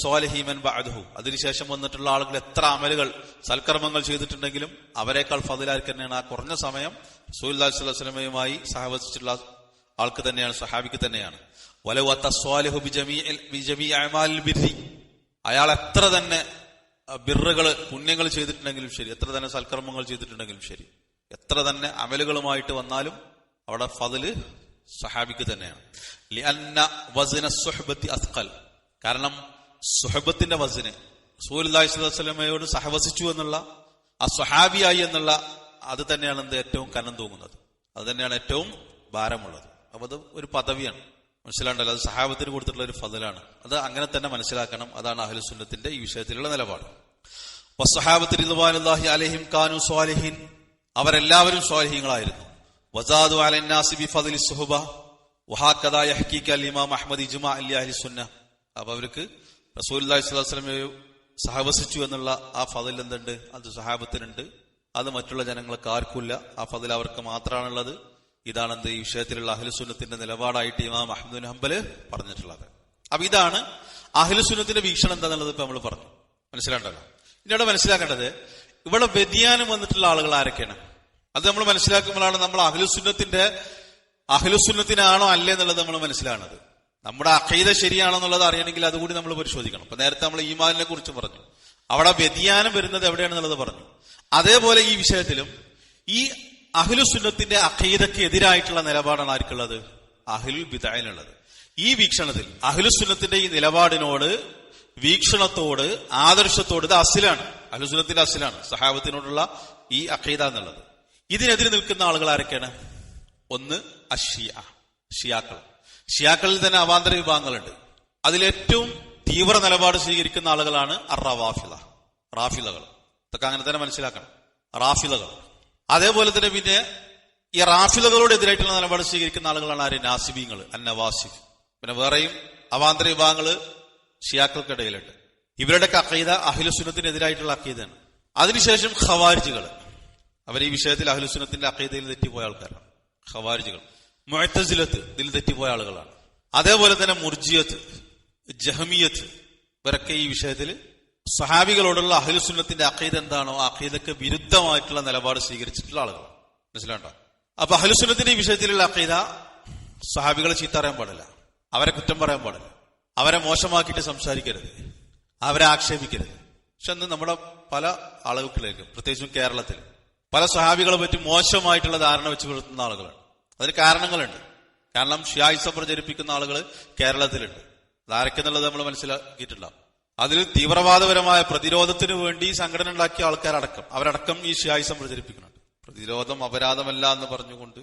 സോലഹീമൻ ബഅദഹു. അതിനുശേഷം വന്നിട്ടുള്ള ആളുകൾ എത്ര അമലുകൾ സൽക്കർമ്മങ്ങൾ ചെയ്തിട്ടുണ്ടെങ്കിലും അവരെക്കാൾ ഫതിലാർക്ക് തന്നെയാണ്. ആ കുറഞ്ഞ സമയം റസൂലുള്ളാഹി സ്വലാസ്ലമയുമായി സഹവസിച്ചിട്ടുള്ള ആൾക്ക് തന്നെയാണ് സഹാബിക്ക് തന്നെയാണ്. അയാൾ എത്ര തന്നെ ബിറുകൾ പുണ്യങ്ങൾ ചെയ്തിട്ടുണ്ടെങ്കിലും ശരി എത്ര തന്നെ സൽക്കർമ്മങ്ങൾ ചെയ്തിട്ടുണ്ടെങ്കിലും ശരി എത്ര തന്നെ അമലുകളുമായിട്ട് വന്നാലും അവിടെ ഫതിൽ സഹാബിക്ക് തന്നെയാണ്. ലിഅന്ന കാരണം സുഹബത്തിന്റെ വസിന് വസല്ലമയോട് സഹവസിച്ചു എന്നുള്ള ആ സ്വഹാബിയായി എന്നുള്ള അത് തന്നെയാണ് എന്ത് ഏറ്റവും കനം തൂങ്ങുന്നത്. അത് തന്നെയാണ് ഏറ്റവും ഭാരമുള്ളത്. അപ്പൊ അത് ഒരു പദവിയാണ്. മനസ്സിലാണ്ടല്ലോ? അത് സഹാബത്തിന് കൊടുത്തിട്ടുള്ള ഒരു ഫതിലാണ്. അത് അങ്ങനെ തന്നെ മനസ്സിലാക്കണം. അതാണ് അഹലുസുന്നത്തിന്റെ ഈ വിഷയത്തിലുള്ള നിലപാട്. വസ്സഹാബത്ത് റിദ്വാനുല്ലാഹി അലഹിം കാനു സ്വാലിഹിൻ. അവരെല്ലാവരും സ്വാലിഹീങ്ങളായിരുന്നു. വസാദു അലന്നാസി ബി ഫദ്ലി സുഹബ. വഹാക്കദ യഹ്കീക അൽ ഇമാം അഹ്മദ് ഇജ്മാ അലി അഹ്ലി സുന്ന അപ്പൊ അവർക്ക് സ്വല്ലല്ലാഹു അലൈഹി വസല്ലമയെ സഹവസിച്ചു എന്നുള്ള ആ ഫതിൽ എന്തുണ്ട്? അത് സഹാബത്തിനുണ്ട്. അത് മറ്റുള്ള ജനങ്ങൾക്ക് ആർക്കുമില്ല. ആ ഫതിൽ അവർക്ക് മാത്രമാണുള്ളത്. ഇതാണെന്ത് ഈ വിഷയത്തിലുള്ള അഹ്ലുസുന്നത്തിന്റെ നിലപാടായിട്ട് ഇമാം അഹമ്മദ് ഹംബൽ പറഞ്ഞിട്ടുള്ളത്. അപ്പൊ ഇതാണ് അഹ്ലുസുന്നത്തിന്റെ വീക്ഷണം എന്താണെന്നുള്ളത് ഇപ്പൊ നമ്മൾ പറഞ്ഞു. മനസ്സിലാണ്ടല്ലോ ഇനി ഇവിടെ മനസ്സിലാക്കേണ്ടത് ഇവിടെ വ്യതിയാനം വന്നിട്ടുള്ള ആളുകൾ ആരൊക്കെയാണ്? അത് നമ്മൾ മനസ്സിലാക്കുമ്പോഴാണ് നമ്മൾ അഖിലുസുന്നത്തിന്റെ അഖിലുസുന്നത്തിനാണോ അല്ലേ എന്നുള്ളത് നമ്മൾ മനസ്സിലാണത് നമ്മുടെ അഖൈത ശരിയാണെന്നുള്ളത് അറിയണമെങ്കിൽ അതുകൂടി നമ്മൾ പരിശോധിക്കണം. അപ്പൊ നേരത്തെ നമ്മൾ ഈമാനിനെ കുറിച്ച് പറഞ്ഞു. അവിടെ വ്യതിയാനം വരുന്നത് എവിടെയാണെന്നുള്ളത് പറഞ്ഞു. അതേപോലെ ഈ വിഷയത്തിലും ഈ അഖിലുസുന്നത്തിന്റെ അഖൈതയ്ക്ക് എതിരായിട്ടുള്ള നിലപാടാണ് ആർക്കുള്ളത്? അഹ്ലുൽ ബിദായനുള്ളത് ഈ വീക്ഷണത്തിൽ അഖിലുസുന്നത്തിന്റെ ഈ നിലപാടിനോട് വീക്ഷണത്തോട് ആദർശത്തോട് ഇത് അസിലാണ്. അഹ്ലുസുന്നത്തിന്റെ അസിലാണ്. സഹാബത്തിനോടുള്ള ഈ അഖൈത എന്നുള്ളത്. ഇതിനെതിരെ നിൽക്കുന്ന ആളുകൾ ആരൊക്കെയാണ്? ഒന്ന് അഷിയ ഷിയാക്കൾ ഷിയാക്കളിൽ തന്നെ അവാന്തര വിഭാഗങ്ങളുണ്ട്. അതിലേറ്റവും തീവ്ര നിലപാട് സ്വീകരിക്കുന്ന ആളുകളാണ് അറവാഫില റാഫിലകൾ ഇതൊക്കെ അങ്ങനെ തന്നെ മനസ്സിലാക്കണം. റാഫിലകൾ അതേപോലെ തന്നെ പിന്നെ ഈ റാഫിലകളോട് എതിരായിട്ടുള്ള നിലപാട് സ്വീകരിക്കുന്ന ആളുകളാണ് ആര്? നാസിബീങ്ങൾ അന്നവാസി പിന്നെ വേറെയും അവാന്തര വിഭാഗങ്ങൾ ഷിയാക്കൾക്കിടയിലുണ്ട് ഇവരുടെ അക്കീത അഹിലുസുനത്തിനെതിരായിട്ടുള്ള അക്കീതാണ് അതിനുശേഷം ഖവാരിജുകൾ. അവർ ഈ വിഷയത്തിൽ അഹ്ലുസുന്നത്തിന്റെ അക്കീതയിൽ തെറ്റിപ്പോയ ആൾക്കാരാണ്. ഖവാരിജുകൾ. മുഴത്തസിലത്ത് ഇതിൽ തെറ്റിപ്പോയ ആളുകളാണ്. അതേപോലെ തന്നെ മുർജിയത്ത് ജഹമിയത്ത് ഇവരൊക്കെ ഈ വിഷയത്തിൽ സഹാബികളോടുള്ള അഹ്ലുസുന്നത്തിന്റെ അഖീദ എന്താണോ ആ വിരുദ്ധമായിട്ടുള്ള നിലപാട് സ്വീകരിച്ചിട്ടുള്ള ആളുകളാണ്. മനസ്സിലാണ്ടോ അപ്പൊ അഹ്ലുസുന്നത്തിന്റെ ഈ വിഷയത്തിലുള്ള അഖീദ സഹാബികളെ ചീത്ത അറിയാൻ പാടില്ല. അവരെ കുറ്റം പറയാൻ പാടില്ല. അവരെ മോശമാക്കിയിട്ട് സംസാരിക്കരുത്. അവരെ ആക്ഷേപിക്കരുത്. പക്ഷെ അന്ന് നമ്മുടെ പല ആളുകൾക്കിലേക്ക് പ്രത്യേകിച്ചും കേരളത്തിൽ പല സഹാബികളെ പറ്റി മോശമായിട്ടുള്ള ധാരണ വെച്ച് പുലർത്തുന്ന ആളുകളാണ്. അതിന് കാരണങ്ങളുണ്ട്. കാരണം ഷിയായുസ പ്രചരിപ്പിക്കുന്ന ആളുകൾ കേരളത്തിലുണ്ട്. അതാരൊക്കെന്നുള്ളത് നമ്മൾ മനസ്സിലാക്കിയിട്ടുണ്ടാവും അതിൽ തീവ്രവാദപരമായ പ്രതിരോധത്തിന് വേണ്ടി സംഘടന ഉണ്ടാക്കിയ ആൾക്കാരടക്കം. അവരടക്കം ഈ ഷിയായിസം പ്രചരിപ്പിക്കുന്നുണ്ട്. പ്രതിരോധം അപരാധമല്ല എന്ന് പറഞ്ഞുകൊണ്ട്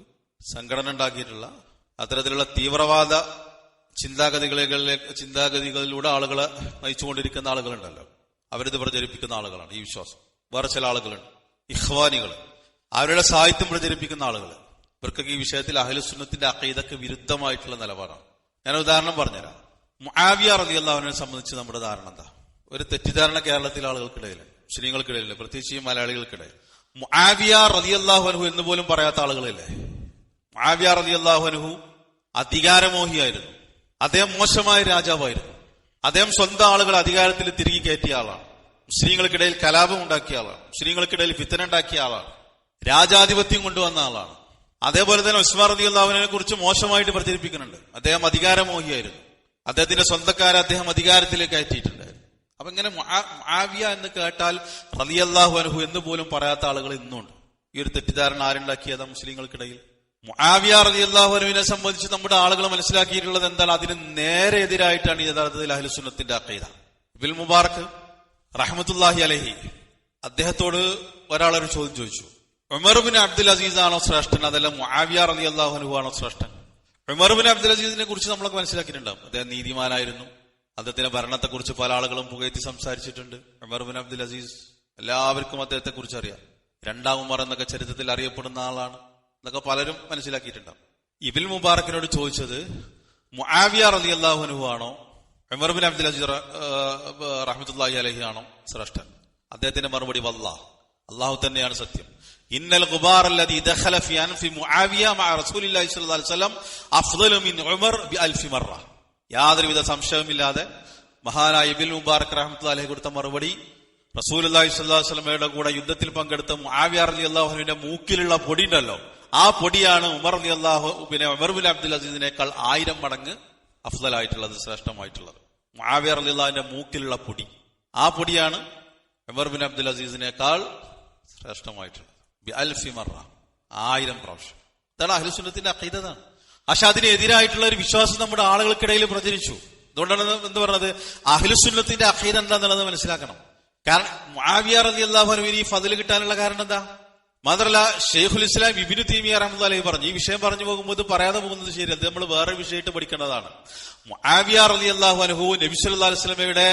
സംഘടന ഉണ്ടാക്കിയിട്ടുള്ള അത്തരത്തിലുള്ള തീവ്രവാദ ചിന്താഗതികളിലെ ചിന്താഗതികളിലൂടെ ആളുകളെ നയിച്ചുകൊണ്ടിരിക്കുന്ന ആളുകളുണ്ടല്ലോ. അവരിത് പ്രചരിപ്പിക്കുന്ന ആളുകളാണ് ഈ വിശ്വാസം. വേറെ ചില ആളുകളുണ്ട്. ഇഹ്വാനികൾ അവരുടെ സാഹിത്യം പ്രചരിപ്പിക്കുന്ന ആളുകൾ ഇവർക്കൊക്കെ ഈ വിഷയത്തിൽ അഹലുസുന്നത്തിന്റെ അക്കൈതൊക്കെ വിരുദ്ധമായിട്ടുള്ള നിലപാടാണ്. ഞാൻ ഉദാഹരണം പറഞ്ഞുതരാം. മുആവിയ റളിയല്ലാഹുവിനെ സംബന്ധിച്ച് നമ്മുടെ ധാരണ എന്താ? ഒരു തെറ്റിദ്ധാരണ കേരളത്തിലെ ആളുകൾക്കിടയിൽ മുസ്ലിങ്ങൾക്കിടയിൽ പ്രത്യേകിച്ച് ഈ മലയാളികൾക്കിടയിൽ മുആവിയ റളിയല്ലാഹു അൻഹു എന്ന് പോലും പറയാത്ത ആളുകളില്ലേ? മുആവിയ റളിയല്ലാഹു അൻഹു അധികാരമോഹിയായിരുന്നു. അദ്ദേഹം മോശമായ രാജാവായിരുന്നു. അദ്ദേഹം സ്വന്തം ആളുകൾ അധികാരത്തിൽ തിരികെ കയറ്റിയ ആളാണ്. മുസ്ലിങ്ങൾക്കിടയിൽ കലാപം ഉണ്ടാക്കിയ ആളാണ്. മുസ്ലിങ്ങൾക്കിടയിൽ ഫിത്തന ഉണ്ടാക്കിയ ആളാണ്. രാജാധിപത്യം കൊണ്ടുവന്ന ആളാണ്. അതേപോലെ തന്നെ ഉസ്മാർ റതി അള്ളാഹുവിനെ കുറിച്ച് മോശമായിട്ട് പ്രചരിപ്പിക്കുന്നുണ്ട്. അദ്ദേഹം അധികാരമോഹിയായിരുന്നു. അദ്ദേഹത്തിന്റെ സ്വന്തക്കാരെ അദ്ദേഹം അധികാരത്തിലേക്ക് അയറ്റിയിട്ടുണ്ടായിരുന്നു അപ്പൊ ഇങ്ങനെ ആവിയ എന്ന് കേട്ടാൽ റതി അള്ളാഹു എന്ന് പോലും പറയാത്ത ആളുകൾ ഇന്നുണ്ട്. ഈ ഒരു തെറ്റിദ്ധാരണ ആരുണ്ടാക്കിയതാ മുസ്ലിങ്ങൾക്കിടയിൽ? മുആവിയ റളിയല്ലാഹു അൻഹുവിനെ സംബന്ധിച്ച് നമ്മുടെ ആളുകൾ മനസ്സിലാക്കിയിട്ടുള്ളത് എന്താണ്? അതിന് നേരെ എതിരായിട്ടാണ് യഥാർത്ഥത്തിൽ അഹ്ലുസുന്നത്തിന്റെ അക്കൈത ഇബിൽ മുബാറക് റഹ്മത്തുല്ലാഹി അലഹി. അദ്ദേഹത്തോട് ഒരാളൊരു ചോദ്യം ചോദിച്ചു. ഉമർബിൻ അബ്ദുൽ അസീസ് ആണോ ശ്രേഷ്ഠൻ? അതല്ല മുആവിയ അലി അൻഹു ആണോ ശ്രേഷ്ഠൻ? ഉമർബിൻ അബ്ദുൽ അസീസിനെ കുറിച്ച് നമ്മളൊക്കെ മനസ്സിലാക്കിയിട്ടുണ്ടാവും. അദ്ദേഹം നീതിമാനായിരുന്നു. അദ്ദേഹത്തിന്റെ ഭരണത്തെക്കുറിച്ച് പല ആളുകളും പുകഴ്ത്തി സംസാരിച്ചിട്ടുണ്ട്. ഉമർബിൻ അബ്ദുൽ അസീസ് എല്ലാവർക്കും അദ്ദേഹത്തെ കുറിച്ച് അറിയാം. രണ്ടാം ഉമർ എന്നൊക്കെ ചരിത്രത്തിൽ അറിയപ്പെടുന്ന ആളാണ് എന്നൊക്കെ പലരും മനസ്സിലാക്കിയിട്ടുണ്ടാവും. ഇബിൽ മുബാറക്കിനോട് ചോദിച്ചത് മുആവിയ അലി അള്ളാഹുനുഹു ആണോ ഉമർബിൻ അബ്ദുൽ അജി റഹ്മത്തുല്ലാഹി അലഹി ആണോ ശ്രേഷ്ഠൻ അദ്ദേഹത്തിന്റെ മറുപടി വല്ല അള്ളാഹു തന്നെയാണ് സത്യം. ഇന്നൽ ഗുബാർ അല്ലദി ദഖല ഫി അൻഫി മുആവിയ മഅ റസൂലുള്ളാഹി സ്വല്ലല്ലാഹു അലൈഹി വസല്ലം അഫ്ദലു മിൻ ഉമർ ബി അൽഫി മർറ യാതൊരുവിധ സംശയവുമില്ലാതെ മഹാനായ ഇബ്നുൽ മുബാറക് റഹ്മത്തുള്ളാഹി അലൈഹി കൊടുത്ത മറുപടി റസൂലുള്ളാഹി സ്വല്ലല്ലാഹു അലൈഹി വസല്ലമയുടെ കൂടെ യുദ്ധത്തിൽ പങ്കെടുത്ത മുആവിയ റളിയല്ലാഹു അൻഹുവിന്റെ മൂക്കിലുള്ള പൊടി ഉണ്ടല്ലോ. ആ പൊടിയാണ് ഉമർ റളിയല്ലാഹു പിന്നെ ഉമർ ബിൻ അബ്ദുൽ അസീസിനേക്കാൾ ആയിരം മടങ്ങ് അഫ്ദലായിട്ടുള്ളത് ശ്രേഷ്ഠമായിട്ടുള്ളത്. മാവിയർ അലിള്ളാഹിന്റെ മൂക്കിലുള്ള പൊടി. ആ പൊടിയാണ് ഉമർ ബിൻ അബ്ദുൽ അസീസിനേക്കാൾ ശ്രേഷ്ഠമായിട്ടുള്ളത്. ബി അൽഫി മറ ആയിരം പ്രാവശ്യം. ഇതാണ് അഹ്ലുസുന്നത്തിന്റെ അഖീദതാണ് പക്ഷെ അതിനെതിരായിട്ടുള്ള ഒരു വിശ്വാസം നമ്മുടെ ആളുകൾക്കിടയിൽ പ്രചരിച്ചു. അതുകൊണ്ടാണ് എന്ത് പറഞ്ഞത്? അഹ്ലുസുന്നത്തിന്റെ അഖീദ എന്താന്നുള്ളത് മനസ്സിലാക്കണം. കാരണം മുആവിയ റലി അള്ളാഹു ഈ ഫതിൽ കിട്ടാനുള്ള കാരണം എന്താ? മാത്രല്ല ഷെയ്ഖുൽ ഇസ്ലാം ഇബിനു തീമിയ റഹ്മത്തുള്ളാഹി പറഞ്ഞു ഈ വിഷയം പറഞ്ഞു പോകുമ്പോൾ ഇത് പറയാതെ പോകുന്നത് ശരി അത് നമ്മൾ വേറെ വിഷയമായിട്ട് പഠിക്കേണ്ടതാണ്. മുആവിയ അലി അള്ളാഹു അനുഹു നബി അലൈഹി വസല്ലമയുടെ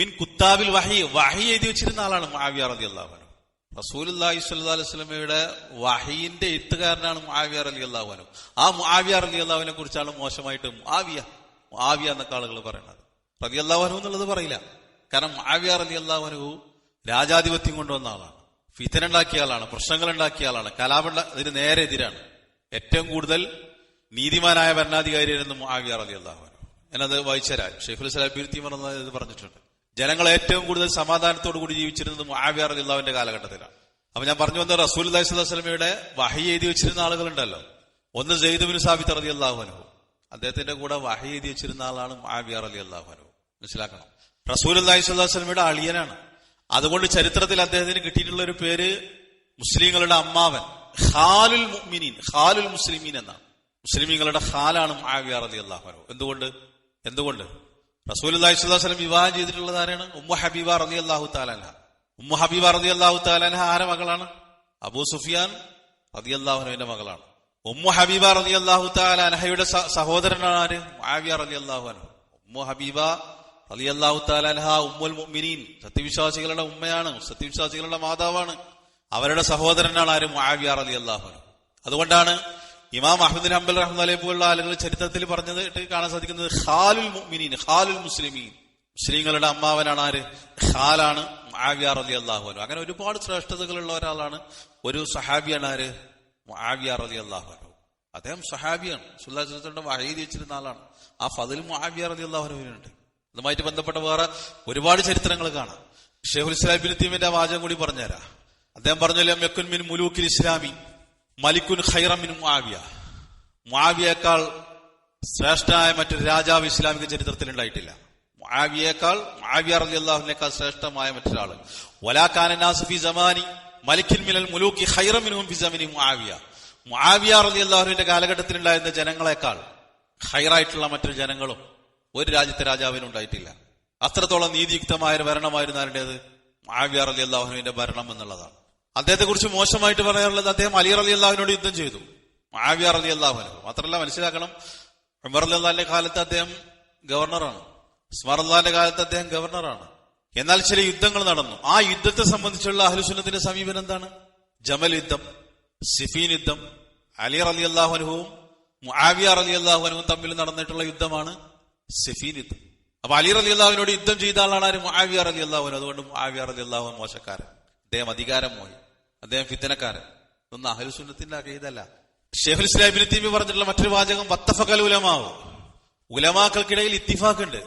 മിൻ കുത്താബിൽ വഹി വഹി എഴുതി വെച്ചിരുന്ന ആളാണ് മുആവിയ അലി അള്ളാഹു അനു സ്വല്ലല്ലാഹു അലൈഹി വസല്ലമയുടെ വഹീന്റെ എഴുത്തുകാരനാണ് മുആവിയ അലി അള്ളാഹു അനു ആ മുആവിയ അലി അള്ളാഹുവിനെ കുറിച്ചാണ് മോശമായിട്ട് ആവിയ ആവിയ എന്നൊക്കെ ആളുകൾ പറയുന്നത്. റബി അള്ളാഹു അനു എന്നുള്ളത് പറയില്ല. കാരണം മുആവിയ അലി അള്ളാഹു അനുഹു രാജാധിപത്യം കൊണ്ടുവന്ന ആളാണ്. ഫിത്തനുണ്ടാക്കിയ ആളാണ് പ്രശ്നങ്ങൾ ഉണ്ടാക്കിയ ആളാണ് കലാപം അതിന് നേരെ എതിരാണ്. ഏറ്റവും കൂടുതൽ നീതിമാനായ ഭരണാധികാരിയായിരുന്നു മുആവിയ റലി അള്ളാഹു എന്നത് വായിച്ചരാ. ഷെയ്ഖുൽ ഇസ്ലാം ബിരുത്തി പറഞ്ഞിട്ടുണ്ട്. ജനങ്ങൾ ഏറ്റവും കൂടുതൽ സമാധാനത്തോടു കൂടി ജീവിച്ചിരുന്നത് റലി അള്ളാഹുവിന്റെ കാലഘട്ടത്തിലാണ്. അപ്പൊ ഞാൻ പറഞ്ഞു വന്ന റസൂൽ അലൈഹി സ്വലമയുടെ വഹി എഴുതി വെച്ചിരുന്ന ആളുകളുണ്ടല്ലോ. ഒന്ന് ജെയ്ദുബിൻ സാബിത്ത് റലി അള്ളാഹു അദ്ദേഹത്തിന്റെ കൂടെ വഹി എഴുതി വെച്ചിരുന്ന ആളാണ് മുആവിയ റലി അള്ളാഹു മനസ്സിലാക്കണം. റസൂൽ അലൈഹി സ്വലമയുടെ അളിയനാണ്. അതുകൊണ്ട് ചരിത്രത്തിൽ അദ്ദേഹത്തിന് കിട്ടിയിട്ടുള്ള ഒരു പേര് മുസ്ലിങ്ങളുടെ അമ്മാവൻ ഖാലുൽ മുഅ്മിനീൻ ഖാലുൽ മുസ്ലിമീൻ എന്നാണ്. മുസ്ലിമീങ്ങളുടെ ഖാലാണ് മുആവിയ റളി അള്ളാഹു എന്തുകൊണ്ട്? എന്തുകൊണ്ട്? റസൂൽ അള്ളാഹി വിവാഹം ചെയ്തിട്ടുള്ളത് ആരാണ്? ഉമ്മ ഹബീബ റതി അള്ളാഹു താലാൻഹ ഉമ്മ ഹബീബ റതി അള്ളാഹു താലാൻഹ ആരെ മകളാണ്? അബൂ സുഫിയാൻ റതി അള്ളാഹുനുവിന്റെ മകളാണ്. ഉമ്മു ഹബീബ റതി അള്ളാഹു താലാൻഹയുടെ സഹോദരനാണ് ആര്? മാവിയ റതി അള്ളാഹു ഉമ്മു ഹബീബ അള്ളാഹു താലാൻഹ ഉമ്മുൽ മുഅ്മിനീൻ. സത്യവിശ്വാസികളുടെ ഉമ്മയാണ് സത്യവിശ്വാസികളുടെ മാതാവാണ്. അവരുടെ സഹോദരനാണ് ആര്? മുആവിയ അള്ളാഹു അതുകൊണ്ടാണ് ഇമാം അഹമ്മദ് ഹംബൽ റഹ്മലെ പോലുള്ള ആളുകൾ ചരിത്രത്തിൽ പറഞ്ഞത് കാണാൻ സാധിക്കുന്നത് ഖാലുൽ മുഅ്മിനീൻ ഖാലുൽ മുസ്ലിമീൻ. മുസ്ലിങ്ങളുടെ അമ്മാവനാണ് ആര്? ഖാലാണ് മുആവിയ അലി അള്ളാഹു അങ്ങനെ ഒരുപാട് ശ്രേഷ്ഠതകളുള്ള ഒരാളാണ് ഒരു സഹാബിയാണ് ആര്? മുആവിയ അലി അള്ളാഹു അദ്ദേഹം സഹാബിയാണ്. സുല്ലാ ചരിത്രത്തിന്റെ വഹീദ് വെച്ചിരുന്ന ആളാണ്. ആ ഫതിൽ മുഹാബിയ റതി അള്ളാഹുനുണ്ട് അതുമായിട്ട് ബന്ധപ്പെട്ട വേറെ ഒരുപാട് ചരിത്രങ്ങൾ കാണാം. ഷെഹുൽ ഇസ്ലാം തീമിന്റെ വാചകം കൂടി പറഞ്ഞുതരാം. അദ്ദേഹം പറഞ്ഞല്ലോ മെക്കുൻ മിൻ മുലൂക്കിൽ ഇസ്ലാമി മലിക്കുൻ ഖൈറമിൻ മുആവിയ. മുആവിയേക്കാൾ ശ്രേഷ്ഠനായ മറ്റൊരു രാജാവ് ഇസ്ലാമിക ചരിത്രത്തിൽ ഉണ്ടായിട്ടില്ല. മുആവിയേക്കാൾ മുആവിയ റളിയല്ലാഹുവിനേക്കാൾ ശ്രേഷ്ഠമായ മറ്റൊരാൾ വലാകാന നാസുഫി സമാനി മലിക്കിൻ മിനൽ മുലൂക്കി ഖൈറമിനും ഫിസമിനും സമനി മുആവിയ. മുആവിയ റളിയല്ലാഹുവിന്റെ കാലഘട്ടത്തിൽ ഉണ്ടായിരുന്ന ജനങ്ങളെക്കാൾ ഹൈറായിട്ടുള്ള മറ്റൊരു ജനങ്ങളും ഒരു രാജ്യത്തെ രാജാവിനുണ്ടായിട്ടില്ല. അത്രത്തോളം നീതിയുക്തമായ ഒരു ഭരണമായിരുന്നു ആരുടേത് അലി അള്ളാഹുവിന്റെ ഭരണം എന്നുള്ളതാണ്. അദ്ദേഹത്തെ കുറിച്ച് മോശമായിട്ട് പറയാറുള്ളത് അദ്ദേഹം അലി അലി അള്ളാഹുവിനോട് യുദ്ധം ചെയ്തു. മാവിയ അലി അള്ളാഹുനു മാത്രമല്ല മനസ്സിലാക്കണം ഉമർ അലി അള്ളാഹിന്റെ കാലത്ത് അദ്ദേഹം ഗവർണറാണ്. ഉസ്മാർ അള്ളാഹിന്റെ കാലത്ത് അദ്ദേഹം ഗവർണറാണ്. എന്നാൽ ചില യുദ്ധങ്ങൾ നടന്നു. ആ യുദ്ധത്തെ സംബന്ധിച്ചുള്ള അഹ്ലുസുന്നത്തിന്റെ സമീപനം എന്താണ്? ജമൽ യുദ്ധം സിഫീൻ യുദ്ധം അലി അലി അള്ളാഹുനുവും മുആവിയ അലി അള്ളാഹുനുവും തമ്മിൽ നടന്നിട്ടുള്ള യുദ്ധമാണ് യുദ്ധം അപ്പൊ അലി അലി അള്ളാഹുവിനോട് യുദ്ധം ചെയ്ത ആളാണ് ആര്? മുആവിയ അലി അള്ളാഹുൻ അതുകൊണ്ട് മുആവിയ അലി അള്ളാഹു മോശക്കാരൻ. അദ്ദേഹം അധികാരം പോയി അദ്ദേഹം ഫിത്തനക്കാരൻ. ഇതൊന്നും അഹലുസുന്നത്തിന്റെ അകീതല്ല ഷെഹുൽ ഇസ്ലാമിന് തീമി പറഞ്ഞിട്ടുള്ള മറ്റൊരു വാചകം വത്തഫകൽ ഉലമാവ്. ഉലമാക്കൾക്കിടയിൽ ഇത്തിഫാഖുണ്ട്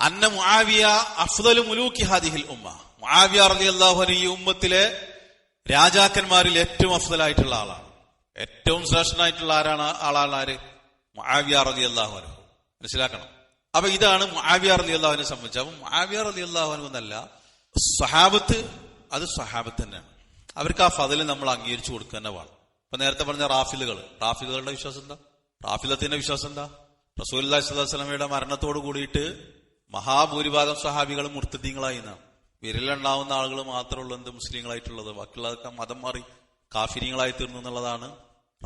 അന്ന മുആവിയ അഫ്ദലു മുലൂക്കി ഹാദിഹിൽ ഉമ്മ. മുആവിയ റളിയല്ലാഹു അൻഹു ഈ ഉമ്മത്തിലെ രാജാക്കന്മാരിൽ ഏറ്റവും അഫ്ദലായിട്ടുള്ള ആളാണ്. ഏറ്റവും ശ്രേഷ്ഠനായിട്ടുള്ള ആരാണ്? ആളാണ് ആര്? മുആവിയ റളിയല്ലാഹു അള്ളാഹു മനസ്സിലാക്കണം. അപ്പൊ ഇതാണ് ആവിയാർ അലി അള്ളാഹുവിനെ സംബന്ധിച്ച്. അപ്പം മുആവിയ അലി അള്ളാഹു എന്നല്ല സഹാബത്ത് അത് സ്വഹാബത്ത് തന്നെയാണ്. അവർക്ക് ആ ഫതിൽ നമ്മൾ അംഗീകരിച്ചു കൊടുക്കുക തന്നെ വേണം. ഇപ്പൊ നേരത്തെ പറഞ്ഞ റാഫിലുകൾ. റാഫിലുകളുടെ വിശ്വാസം എന്താ? റാഫിലത്തിന്റെ വിശ്വാസം എന്താ? റസൂൽ സ്വലമയുടെ മരണത്തോട് കൂടിയിട്ട് മഹാഭൂരിഭാഗം സഹാബികളും മുർത്തദ്ദീങ്ങളായി എന്നാണ്. വിരലുണ്ടാവുന്ന ആളുകൾ മാത്രമുള്ള എന്ത് മുസ്ലിങ്ങളായിട്ടുള്ളത്. ബാക്കിയുള്ളതൊക്കെ മതം മാറി കാഫിനീങ്ങളായി തീർന്നു എന്നുള്ളതാണ്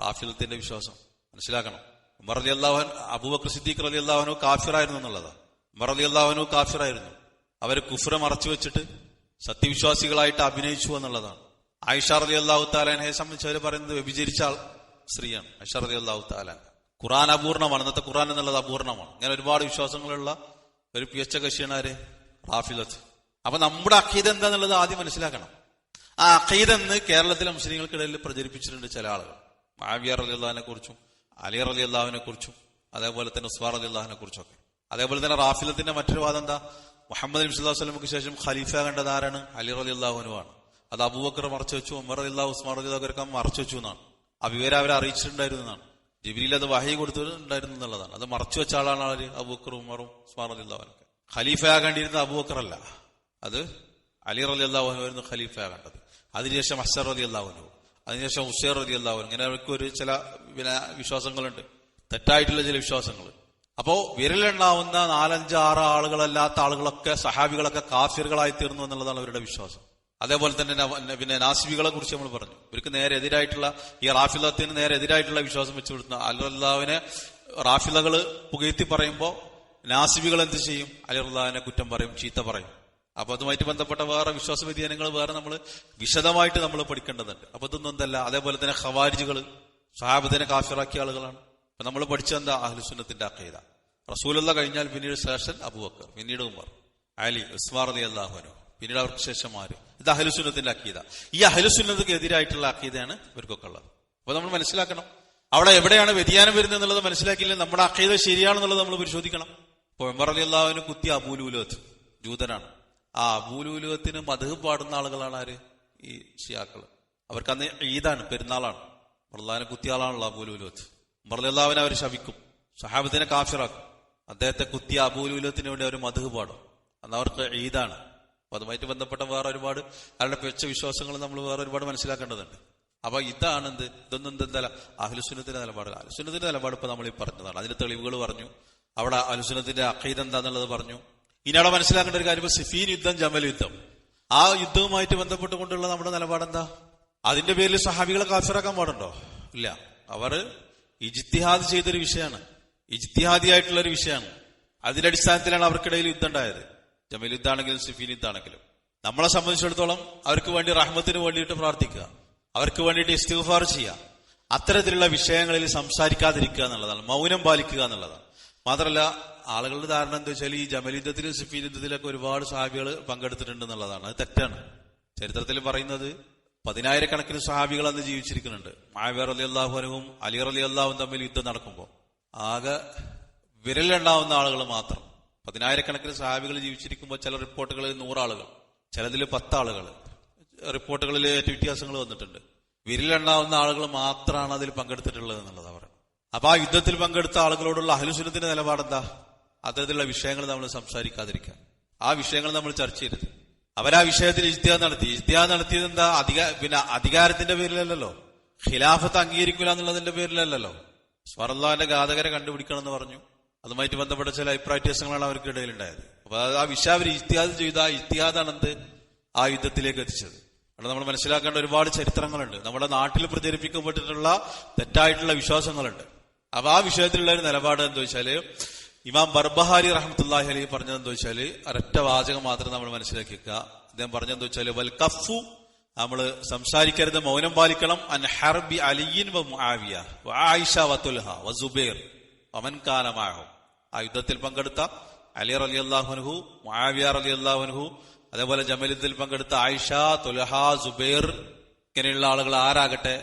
റാഫിലത്തിന്റെ വിശ്വാസം. മനസ്സിലാക്കണം. ഉമർ അലി അബൂബക്കർ സിദ്ദീഖ് അലി അള്ളാഹുനു കാഫിറായിരുന്നു എന്നുള്ളത്. ഉമർ അലി അള്ളാഹുനു കാഫിറായിരുന്നു. അവർ കുഫ്ര മറച്ചു വെച്ചിട്ട് സത്യവിശ്വാസികളായിട്ട് അഭിനയിച്ചു എന്നുള്ളതാണ്. ആയിഷാർ അലി അള്ളാഹു താലാനെ സംബന്ധിച്ച് അവർ പറയുന്നത് വ്യഭിചരിച്ച സ്ത്രീയാണ് ആയിഷ അലി അള്ളാഹു താലാൻ ഖുറാൻ അപൂർണമാണ് ഇന്നത്തെ ഖുറാൻ എന്നുള്ളത് അപൂർണമാണ്. ഇങ്ങനെ ഒരുപാട് വിശ്വാസങ്ങളുള്ള ഒരു പി എച്ച് കക്ഷിയാണ് റാഫിലത്ത് അപ്പൊ നമ്മുടെ അഖീദ എന്താന്നുള്ളത് ആദ്യം മനസ്സിലാക്കണം. ആ അഖീദ് എന്ന് കേരളത്തിലെ മുസ്ലിങ്ങൾക്കിടയിൽ പ്രചരിപ്പിച്ചിട്ടുണ്ട് ചില ആളുകൾ. മാവിയാർ അലി അള്ളഹാനെ കുറിച്ചും അലി റലി അള്ളാഹുവിനെ കുറിച്ചും അതേപോലെ തന്നെ ഉസ്മാർ അലി അള്ളാഹിനെ കുറിച്ചൊക്കെ. അതേപോലെ തന്നെ റാഫിലത്തിന്റെ മറ്റൊരു വാദം എന്താ? മുഹമ്മദ് നബി അലൈഹി ശേഷം ഖലീഫ കണ്ടത് ആരാണ്? അലി റലി അള്ളാഹുനുമാണ് അത് അബൂബക്കർ മറച്ചു വെച്ചു ഉമർ അലി അള്ളാഹു ഉസ്മാർ അലി അള്ളാഹുക്കർ മറച്ചു വെച്ചു എന്നാണ്. ആ വിവരം അവരെ അറിയിച്ചിട്ടുണ്ടായിരുന്നു എന്നാണ്. ജിബിരിയിൽ അത് വഹി കൊടുത്തിട്ടുണ്ടായിരുന്നു എന്നുള്ളതാണ്. അത് മറച്ചു വെച്ച ആളാണ് അവർ അബൂബക്കർ ഉമറും ഉസ്മാർ അലി അള്ളാഹുനൊക്കെ ഖലീഫയാകേണ്ടിയിരുന്ന അബൂബക്കർ അല്ല അത് അലി റലി ഖലീഫ ഖലീഫയാകേണ്ടത് അതിനുശേഷം അസർ അലി അള്ളാഹുനു അതിനുശേഷം ഉഷേർ റതി അള്ളാഹു അവർക്ക് ഒരു ചില വിശ്വാസങ്ങളുണ്ട്. തെറ്റായിട്ടുള്ള ചില വിശ്വാസങ്ങൾ അപ്പോ വിരലുണ്ടാവുന്ന നാലഞ്ച് ആറ് ആളുകളല്ലാത്ത ആളുകളൊക്കെ സഹാബികളൊക്കെ കാഫിറുകളായി തീർന്നു എന്നുള്ളതാണ് അവരുടെ വിശ്വാസം. അതേപോലെ തന്നെ പിന്നെ നാസിബികളെ കുറിച്ച് നമ്മൾ പറഞ്ഞു. ഇവർക്ക് നേരെ എതിരായിട്ടുള്ള ഈ റാഫിലത്തിന് നേരെ എതിരായിട്ടുള്ള വിശ്വാസം വെച്ചു കൊടുക്കുന്ന അല്ലാവിനെ റാഫിലകൾ പുകഴ്ത്തി പറയുമ്പോൾ നാസിബികൾ എന്ത് ചെയ്യും? അലിറുല്ലാവിനെ കുറ്റം പറയും ചീത്ത പറയും. അപ്പൊ അതുമായിട്ട് ബന്ധപ്പെട്ട വേറെ വിശ്വാസ വ്യതിയാനങ്ങൾ വേറെ നമ്മൾ വിശദമായിട്ട് നമ്മൾ പഠിക്കേണ്ടതുണ്ട്. അപ്പൊ ഇതൊന്നും എന്തല്ല അതേപോലെ തന്നെ ഖവാരിജുകൾ സഹാബത്തിനെ കാഫിറാക്കിയ ആളുകളാണ്. അപ്പൊ നമ്മൾ പഠിച്ചെന്താ അഹ്ലുസുന്നത്തിന്റെ അക്കീദ റസൂലുള്ള കഴിഞ്ഞാൽ പിന്നീട് ശേഷൻ അബുബക്കർ പിന്നീട് ഉമർ അലി ഉസ്മാർ അലി അള്ളാഹുനു പിന്നീട് അവർക്ക് ശേഷം ആര്? ഇത് അഹലുസുന്നത്തിന്റെ അഖീദ. ഈ അഹലുസുന്നതക്ക് എതിരായിട്ടുള്ള അക്കീതയാണ് ഇവർക്കൊക്കെ ഉള്ളത് അപ്പൊ നമ്മൾ മനസ്സിലാക്കണം. അവിടെ എവിടെയാണ് വ്യതിയാനം വരുന്നത് എന്നുള്ളത് മനസ്സിലാക്കിയില്ലെങ്കിൽ നമ്മുടെ അക്കീത ശരിയാണെന്നുള്ളത് നമ്മൾ പരിശോധിക്കണം. ഇപ്പൊ ഉമർ അലി അള്ളാഹുവിന് കുത്തി അബൂലുലത്ത് ജൂതനാണ്. ആ ഭൂലൂലുവത്തിന് മധു പാടുന്ന ആളുകളാണ് ആര്? ഈ ഷിയാക്കൾ. അവർക്ക് അന്ന് ഈദാണ് പെരുന്നാളാണ്. മർലാനെ കുത്തിയ ആളാണല്ലോ അബൂലുലത്ത് മർലാവിനെ അവർ ശവിക്കും സഹാബത്തിനെ കാഫിറാക്കും. അദ്ദേഹത്തെ കുത്തിയ അബൂലുലുവത്തിന് വേണ്ടി അവർ മധു പാടും. അന്ന് അവർക്ക് ഈദാണ്. അപ്പൊ അതുമായിട്ട് ബന്ധപ്പെട്ട വേറെ ഒരുപാട് അവരുടെ പെച്ച വിശ്വാസങ്ങൾ നമ്മൾ വേറെ ഒരുപാട് മനസ്സിലാക്കേണ്ടതുണ്ട്. അപ്പൊ ഇതാണ് എന്ത്? ഇതൊന്നും എന്തല്ല അഹ്ലുസുനത്തിന്റെ നിലപാട്. അഹ്ലുസുന്നത്തിന്റെ നിലപാട് ഇപ്പൊ നമ്മൾ ഈ പറഞ്ഞതാണ്. അതിന്റെ തെളിവുകൾ പറഞ്ഞു. അവിടെ അഹ്ലുസുന്നത്തിന്റെ അഖീദ് എന്താന്നുള്ളത് പറഞ്ഞു. ഇനി അവിടെ മനസ്സിലാക്കേണ്ട ഒരു കാര്യം സിഫീൻ യുദ്ധം ജമൽ യുദ്ധം. ആ യുദ്ധവുമായിട്ട് ബന്ധപ്പെട്ടുകൊണ്ടുള്ള നമ്മുടെ നിലപാടെന്താ? അതിന്റെ പേരിൽ സഹാബികളെ കാഫിറാക്കാൻ പാടുണ്ടോ? ഇല്ല. അവർ ഇജ്തിഹാദ് ചെയ്തൊരു വിഷയമാണ്. ഇജിത്തിഹാദിയായിട്ടുള്ള ഒരു വിഷയമാണ്. അതിന്റെ അടിസ്ഥാനത്തിലാണ് അവർക്കിടയിൽ യുദ്ധം ഉണ്ടായത്. ജമീൽ യുദ്ധാണെങ്കിലും സിഫീൻ യുദ്ധാണെങ്കിലും നമ്മളെ സംബന്ധിച്ചിടത്തോളം അവർക്ക് വേണ്ടി റഹ്മത്തിന് വേണ്ടിയിട്ട് പ്രാർത്ഥിക്കുക. അവർക്ക് വേണ്ടിയിട്ട് ഇസ്തിഫാർ ചെയ്യുക. അത്തരത്തിലുള്ള വിഷയങ്ങളിൽ സംസാരിക്കാതിരിക്കുക എന്നുള്ളതാണ്. മൗനം പാലിക്കുക എന്നുള്ളതാണ്. മാത്രമല്ല ആളുകളുടെ ധാരണ എന്താ വെച്ചാൽ ഈ ജമൽ യുദ്ധത്തിലും സിഫീൻ യുദ്ധത്തിലൊക്കെ ഒരുപാട് സഹാബികൾ പങ്കെടുത്തിട്ടുണ്ട് എന്നുള്ളതാണ് അത് തെറ്റാണ്. ചരിത്രത്തിൽ പറയുന്നത് പതിനായിരക്കണക്കിന് സഹാബികൾ അന്ന് ജീവിച്ചിരിക്കുന്നുണ്ട്. മായവേർ അലി അള്ളാഹുനും അലി അലി അള്ളാഹും തമ്മിൽ യുദ്ധം നടക്കുമ്പോൾ ആകെ വിരലുണ്ടാവുന്ന ആളുകൾ മാത്രം. പതിനായിരക്കണക്കിന് സഹാബികൾ ജീവിച്ചിരിക്കുമ്പോൾ ചില റിപ്പോർട്ടുകളിൽ നൂറാളുകൾ ചിലതിൽ പത്താളുകൾ റിപ്പോർട്ടുകളിൽ വ്യത്യാസങ്ങൾ വന്നിട്ടുണ്ട്. വിരലുണ്ടാവുന്ന ആളുകൾ മാത്രമാണ് അതിൽ പങ്കെടുത്തിട്ടുള്ളത് എന്നുള്ളത് അവർ അപ്പൊ ആ യുദ്ധത്തിൽ പങ്കെടുത്ത ആളുകളോടുള്ള അഹലുസുനത്തിന്റെ നിലപാടെന്താ? അത്തരത്തിലുള്ള വിഷയങ്ങൾ നമ്മൾ സംസാരിക്കാതിരിക്കുക ആ വിഷയങ്ങൾ നമ്മൾ ചർച്ച ചെയ്യരുത്. അവരാ വിഷയത്തിൽ ഇജ്തിയ നടത്തി. ഇജ്തിയ നടത്തിയത് എന്താ അധിക പിന്നെ അധികാരത്തിന്റെ പേരിലല്ലല്ലോ? ഖിലാഫത്ത് അംഗീകരിക്കില്ല എന്നുള്ളതിന്റെ പേരിലല്ലല്ലോ? സ്വർണാന്റെ ഘാതകരെ കണ്ടുപിടിക്കണം എന്ന് പറഞ്ഞു. അതുമായിട്ട് ബന്ധപ്പെട്ട ചില അഭിപ്രായ വ്യത്യാസങ്ങളാണ് അവർക്ക് ഇടയിലുണ്ടായത്. അപ്പൊ ആ വിഷയം അവർ ഇജ്തിഹാദ് ചെയ്ത ആ ഇജ്തിഹാദാണ് എന്ത് ആ യുദ്ധത്തിലേക്ക് എത്തിച്ചത്. അവിടെ നമ്മൾ മനസ്സിലാക്കേണ്ട ഒരുപാട് ചരിത്രങ്ങളുണ്ട്. നമ്മുടെ നാട്ടിൽ പ്രചരിപ്പിക്കപ്പെട്ടിട്ടുള്ള തെറ്റായിട്ടുള്ള വിശ്വാസങ്ങളുണ്ട്. അപ്പൊ ആ വിഷയത്തിലുള്ള ഒരു നിലപാട് എന്താ വെച്ചാൽ ഇമാം ബർബഹാരി റഹ്മത്തുല്ലാഹി അലി പറഞ്ഞതെന്താ വെച്ചാൽ ഒരൊറ്റ വാചകം മാത്രം നമ്മൾ മനസ്സിലാക്കി വെക്കുക അദ്ദേഹം പറഞ്ഞെന്ന് വെച്ചാൽ വൽ കഫു നമ്മൾ സംസാരിക്കരുത് മൗനം പാലിക്കണം. അൻ ഹർബി അലിയിൻ ആയിഷ വ തുൽഹ വ ആ യുദ്ധത്തിൽ പങ്കെടുത്ത അലി അലി അള്ളാഹുനഹു മുആവിയ അലി അള്ളാഹുനഹു അതേപോലെ ജമലുദ്ദിൽ പങ്കെടുത്ത ആയിഷ തുലഹ സുബേർ ഇങ്ങനെയുള്ള ആളുകൾ ആരാകട്ടെ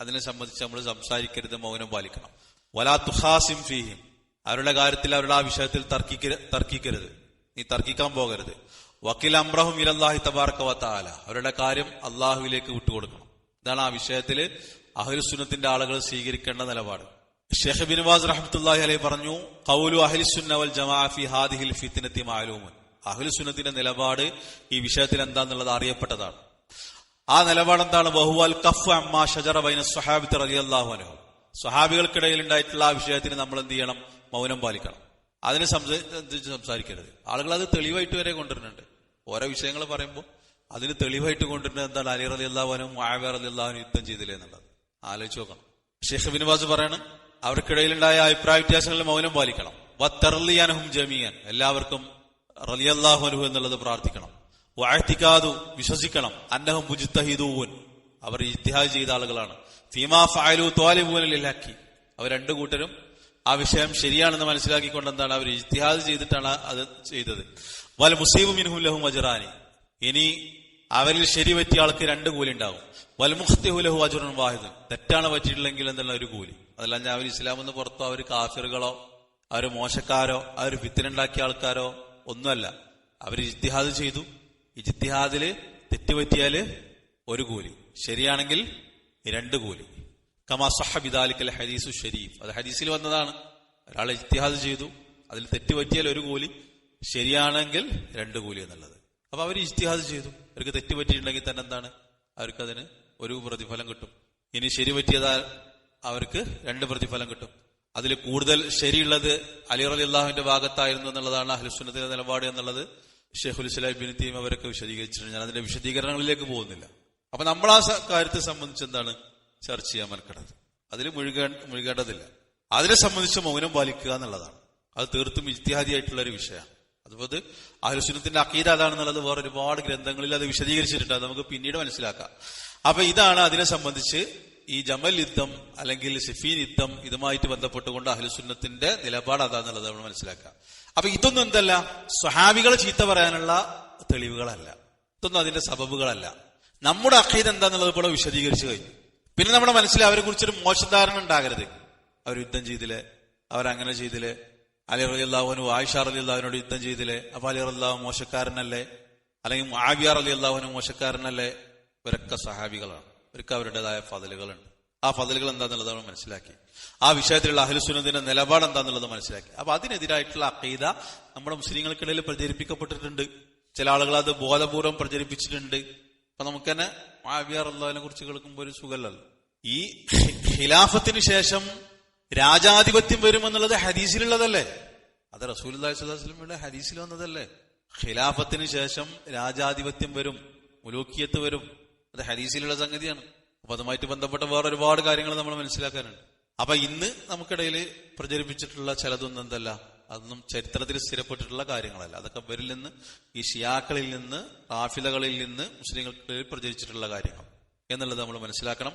അതിനെ സംബന്ധിച്ച് നമ്മൾ സംസാരിക്കരുത് മൗനം പാലിക്കണം. വലാ തുഹാസിം ഫീഹിം. അവരുടെ കാര്യത്തിൽ അവരുടെ ആ വിഷയത്തിൽ തർക്കിക്ക തർക്കിക്കരുത്. നീ തർക്കിക്കാൻ പോകരുത്. വക്കീൽ അമ്രഹും ഇലല്ലാഹി തബാർക്ക വത്താല അവരുടെ കാര്യം അള്ളാഹുവിലേക്ക് വിട്ടുകൊടുക്കണം. ഇതാണ് ആ വിഷയത്തിൽ അഹ്ലുസുന്നത്തിന്റെ ആളുകൾ സ്വീകരിക്കേണ്ട നിലപാട്. ഷെഹ് ബിൻവാസ് റഹ്മത്തുല്ലാഹി അലൈഹി പറഞ്ഞു കൗലു അഹ്ലുസുന്ന വൽ ജമാഅഫി ഹാദിഹിൽ ഫിത്തിനത്തി മാലൂമുൻ അഹ്ലുസുന്നത്തിന്റെ നിലപാട് ഈ വിഷയത്തിൽ എന്താന്നുള്ളത് അറിയപ്പെട്ടതാണ്. ആ നിലപാട് എന്താണ് ബഹുവാൽ കഫ് അമ്മ ഷജറ ബൈന സ്വഹാബിത്ത് അള്ളാഹു അൻഹു. സ്വഹാബികൾക്കിടയിൽ ഉണ്ടായിട്ടുള്ള ആ വിഷയത്തിന് നമ്മൾ എന്ത് ചെയ്യണം? മൗനം പാലിക്കണം. അതിന് സംസാരിച്ച് സംസാരിക്കരുത്. ആളുകൾ അത് തെളിവായിട്ട് വരെ കൊണ്ടുവരുന്നുണ്ട്. ഓരോ വിഷയങ്ങൾ പറയുമ്പോൾ അതിന് തെളിവായിട്ട് കൊണ്ടുവരുന്നത് എന്താണ്? അലി റലി അള്ളാഹുനും മായവർ അലി അള്ളാഹുനും യുദ്ധം ചെയ്തില്ലേ എന്നുള്ളത്. ആലോചിച്ച് നോക്കണം. ഷെയ്ഖ് ബിൻവാസ് അവർക്കിടയിൽ അവർക്കിടയിലുണ്ടായ അഭിപ്രായ വ്യത്യാസങ്ങളിൽ മൗനം പാലിക്കണം. വത്തറലിയാനഹും ജമീയൻ എല്ലാവർക്കും റലിയല്ലാഹു അനുഹു എന്നുള്ളത് പ്രാർത്ഥിക്കണം. വാഴ്ത്തിക്കാതു വിശ്വസിക്കണം. അന്നഹും മുജിത്തഹിദൂൻ അവർ ഇത്തിഹാദ് ചെയ്ത ആളുകളാണ്. ഫീമാ ഫായലു തോലിബൂനിലാക്കി അവർ രണ്ടു കൂട്ടരും ആ വിഷയം ശരിയാണെന്ന് മനസ്സിലാക്കിക്കൊണ്ട് എന്താണ് അവർ ഇജ്തിഹാദ് ചെയ്തിട്ടാണ് അത് ചെയ്തത്. വല മുസീബ് മിൻഹും ലഹു മജറാനി ഇനി അവരിൽ ശരി പറ്റിയ ആൾക്ക് രണ്ട് കൂലി ഉണ്ടാവും വൽ മുഖ്തിഹു ലഹു അജുറൻ വാഹിദ്. തെറ്റാണ് പറ്റിയിട്ടില്ലെങ്കിൽ എന്നുള്ള ഒരു കൂലി. അതല്ല ഞാൻ അവർ ഇസ്ലാം എന്ന് പുറത്തോ അവർ കാഫിറുകളോ അവർ മോശക്കാരോ അവർ വിത്തിനുണ്ടാക്കിയ ആൾക്കാരോ ഒന്നുമല്ല. അവർ ഇജ്തിഹാദ് ചെയ്തു. ഇജ്തിഹാദിൽ തെറ്റുപറ്റിയാൽ ഒരു കൂലി. ശരിയാണെങ്കിൽ രണ്ട് കൂലി. കമാ സഹബിദാലിക്കൽ ഹദീസു ഷരീഫ് അത് ഹദീസിൽ വന്നതാണ്. ഒരാൾ ഇത്തിഹാസ് ചെയ്തു. അതിൽ തെറ്റുപറ്റിയാൽ ഒരു കൂലി. ശരിയാണെങ്കിൽ രണ്ട് കൂലി എന്നുള്ളത്. അപ്പൊ അവർ ഇജ്തിഹാദ് ചെയ്തു. അവർക്ക് തെറ്റുപറ്റിയിട്ടുണ്ടെങ്കിൽ തന്നെ എന്താണ്? അവർക്ക് അതിന് ഒരു പ്രതിഫലം കിട്ടും. ഇനി ശരി പറ്റിയതാൽ അവർക്ക് രണ്ട് പ്രതിഫലം കിട്ടും. അതിൽ കൂടുതൽ ശരിയുള്ളത് അലി അലി അള്ളാഹുവിന്റെ ഭാഗത്തായിരുന്നു എന്നുള്ളതാണ് അഹ്ലുസുന്നത്തിന്റെ നിലപാട് എന്നുള്ളത്. ഷെയ്ഖുൽ ഇസ്ലാം ബിൻ അവരൊക്കെ വിശദീകരിച്ചിട്ടുണ്ട്. ഞാൻ അതിന്റെ വിശദീകരണങ്ങളിലേക്ക് പോകുന്നില്ല. അപ്പൊ നമ്മൾ ആ കാര്യത്തെ സംബന്ധിച്ച് എന്താണ് ചർച്ച ചെയ്യാൻ മനക്കടത് അതിൽ മുഴുകേ മുഴുകേണ്ടതില്ല. അതിനെ സംബന്ധിച്ച് മൗനം പാലിക്കുക എന്നുള്ളതാണ്. അത് തീർത്തും ഇജ്തിഹാദിയായിട്ടുള്ള ഒരു വിഷയമാണ്. അതുപോലെ ആലോചനത്തിന്റെ അക്കീത അതാണെന്നുള്ളത് വേറെ ഒരുപാട് ഗ്രന്ഥങ്ങളിൽ അത് വിശദീകരിച്ചിട്ടുണ്ട്. നമുക്ക് പിന്നീട് മനസ്സിലാക്കാം. അപ്പൊ ഇതാണ് അതിനെ സംബന്ധിച്ച് ഈ ജമൽ യുദ്ധം അല്ലെങ്കിൽ സിഫീൻ യുദ്ധം ഇതുമായിട്ട് ബന്ധപ്പെട്ടുകൊണ്ട് അഹ്ലുസുന്നത്തിന്റെ നിലപാട് അതാന്നുള്ളത് നമ്മൾ മനസ്സിലാക്കാം. അപ്പൊ ഇതൊന്നും എന്തല്ല? സ്വഹാബികളെ ചീത്ത പറയാനുള്ള തെളിവുകളല്ല. ഇതൊന്നും അതിന്റെ സബബുകളല്ല. നമ്മുടെ അഖീദ് എന്താന്നുള്ളത് ഇപ്പോൾ വിശദീകരിച്ചു കഴിഞ്ഞു. പിന്നെ നമ്മുടെ മനസ്സിൽ അവരെ കുറിച്ചൊരു മോശധാരണ ഉണ്ടാകരുത്. അവർ യുദ്ധം ചെയ്തില്ലേ? അവരങ്ങനെ ചെയ്തില്ലേ? അലി റലി അള്ളാഹുനു ആയിഷ അലി അള്ളാഹുവിനോട് യുദ്ധം ചെയ്തില്ലേ? അപ്പൊ അലി അള്ളാഹു മോശക്കാരനല്ലേ? അല്ലെങ്കിൽ ആബിയാർ അലി അള്ളാഹുനു മോശക്കാരനല്ലേ? ഇവരൊക്കെ സഹാബികളാണ്. ഇവർക്ക് അവരുടേതായ ഫതലുകളുണ്ട്. ആ ഫതലുകൾ എന്താന്നുള്ളത് നമ്മൾ മനസ്സിലാക്കി. ആ വിഷയത്തിലുള്ള അഹലുസുനത്തിന്റെ നിലപാട് എന്താന്നുള്ളത് മനസ്സിലാക്കി. അപ്പൊ അതിനെതിരായിട്ടുള്ള അഖീദ നമ്മുടെ മുസ്ലിങ്ങൾക്കിടയിൽ പ്രചരിപ്പിക്കപ്പെട്ടിട്ടുണ്ട്. ചില ആളുകൾ അത് ബോധപൂർവം പ്രചരിപ്പിച്ചിട്ടുണ്ട്. അപ്പൊ നമുക്ക് തന്നെ അള്ളാഹിനെ കുറിച്ച് കേൾക്കുമ്പോൾ ഒരു സുഖമല്ലല്ലോ ഈ ഖിലാഫത്തിന് ശേഷം രാജാധിപത്യം വരുമെന്നുള്ളത് ഹദീസിലുള്ളതല്ലേ? അത് റസൂൽ സ്വലമിയുടെ ഹദീസിൽ വന്നതല്ലേ? ഖിലാഫത്തിന് ശേഷം രാജാധിപത്യം വരും മുലൂക്കിയത്ത് വരും. അത് ഹദീസിലുള്ള സംഗതിയാണ്. അപ്പൊ അതുമായിട്ട് ബന്ധപ്പെട്ട വേറെ ഒരുപാട് കാര്യങ്ങൾ നമ്മൾ മനസ്സിലാക്കാനുണ്ട്. അപ്പൊ ഇന്ന് നമുക്കിടയിൽ പ്രചരിപ്പിച്ചിട്ടുള്ള ചിലതൊന്നും എന്തല്ല? അതൊന്നും ചരിത്രത്തിൽ സ്ഥിരപ്പെട്ടിട്ടുള്ള കാര്യങ്ങളല്ല. അതൊക്കെ ഇവരിൽ നിന്ന് ഈ ഷിയാക്കളിൽ നിന്ന് കാഫിലകളിൽ നിന്ന് മുസ്ലിങ്ങൾക്കിടയിൽ പ്രചരിച്ചിട്ടുള്ള കാര്യങ്ങൾ. എന്നുള്ളത് നമ്മൾ മനസ്സിലാക്കണം.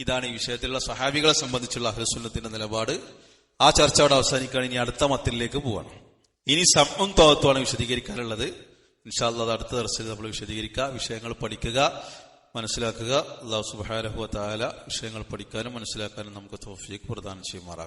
ഇതാണ് ഈ വിഷയത്തിലുള്ള സഹാബികളെ സംബന്ധിച്ചുള്ള അഹ്ലുസുന്നത്തിന്റെ നിലപാട്. ആ ചർച്ച അവിടെ അവസാനിക്കുകയാണ്. ഇനി അടുത്ത മത്തിലേക്ക് പോവാണ്. ഇനി സമം തോത്വമാണ് വിശദീകരിക്കാനുള്ളത്. ഇൻഷാല്ല അടുത്ത ദർശനം നമ്മൾ വിശദീകരിക്കുക. വിഷയങ്ങൾ പഠിക്കുക മനസ്സിലാക്കുക. അള്ളാഹു സുബാരഹുവ താല വിഷയങ്ങൾ പഠിക്കാനും മനസ്സിലാക്കാനും നമുക്ക് തോഫിയേക്ക് പ്രദാനം ചെയ്യുമാറാകും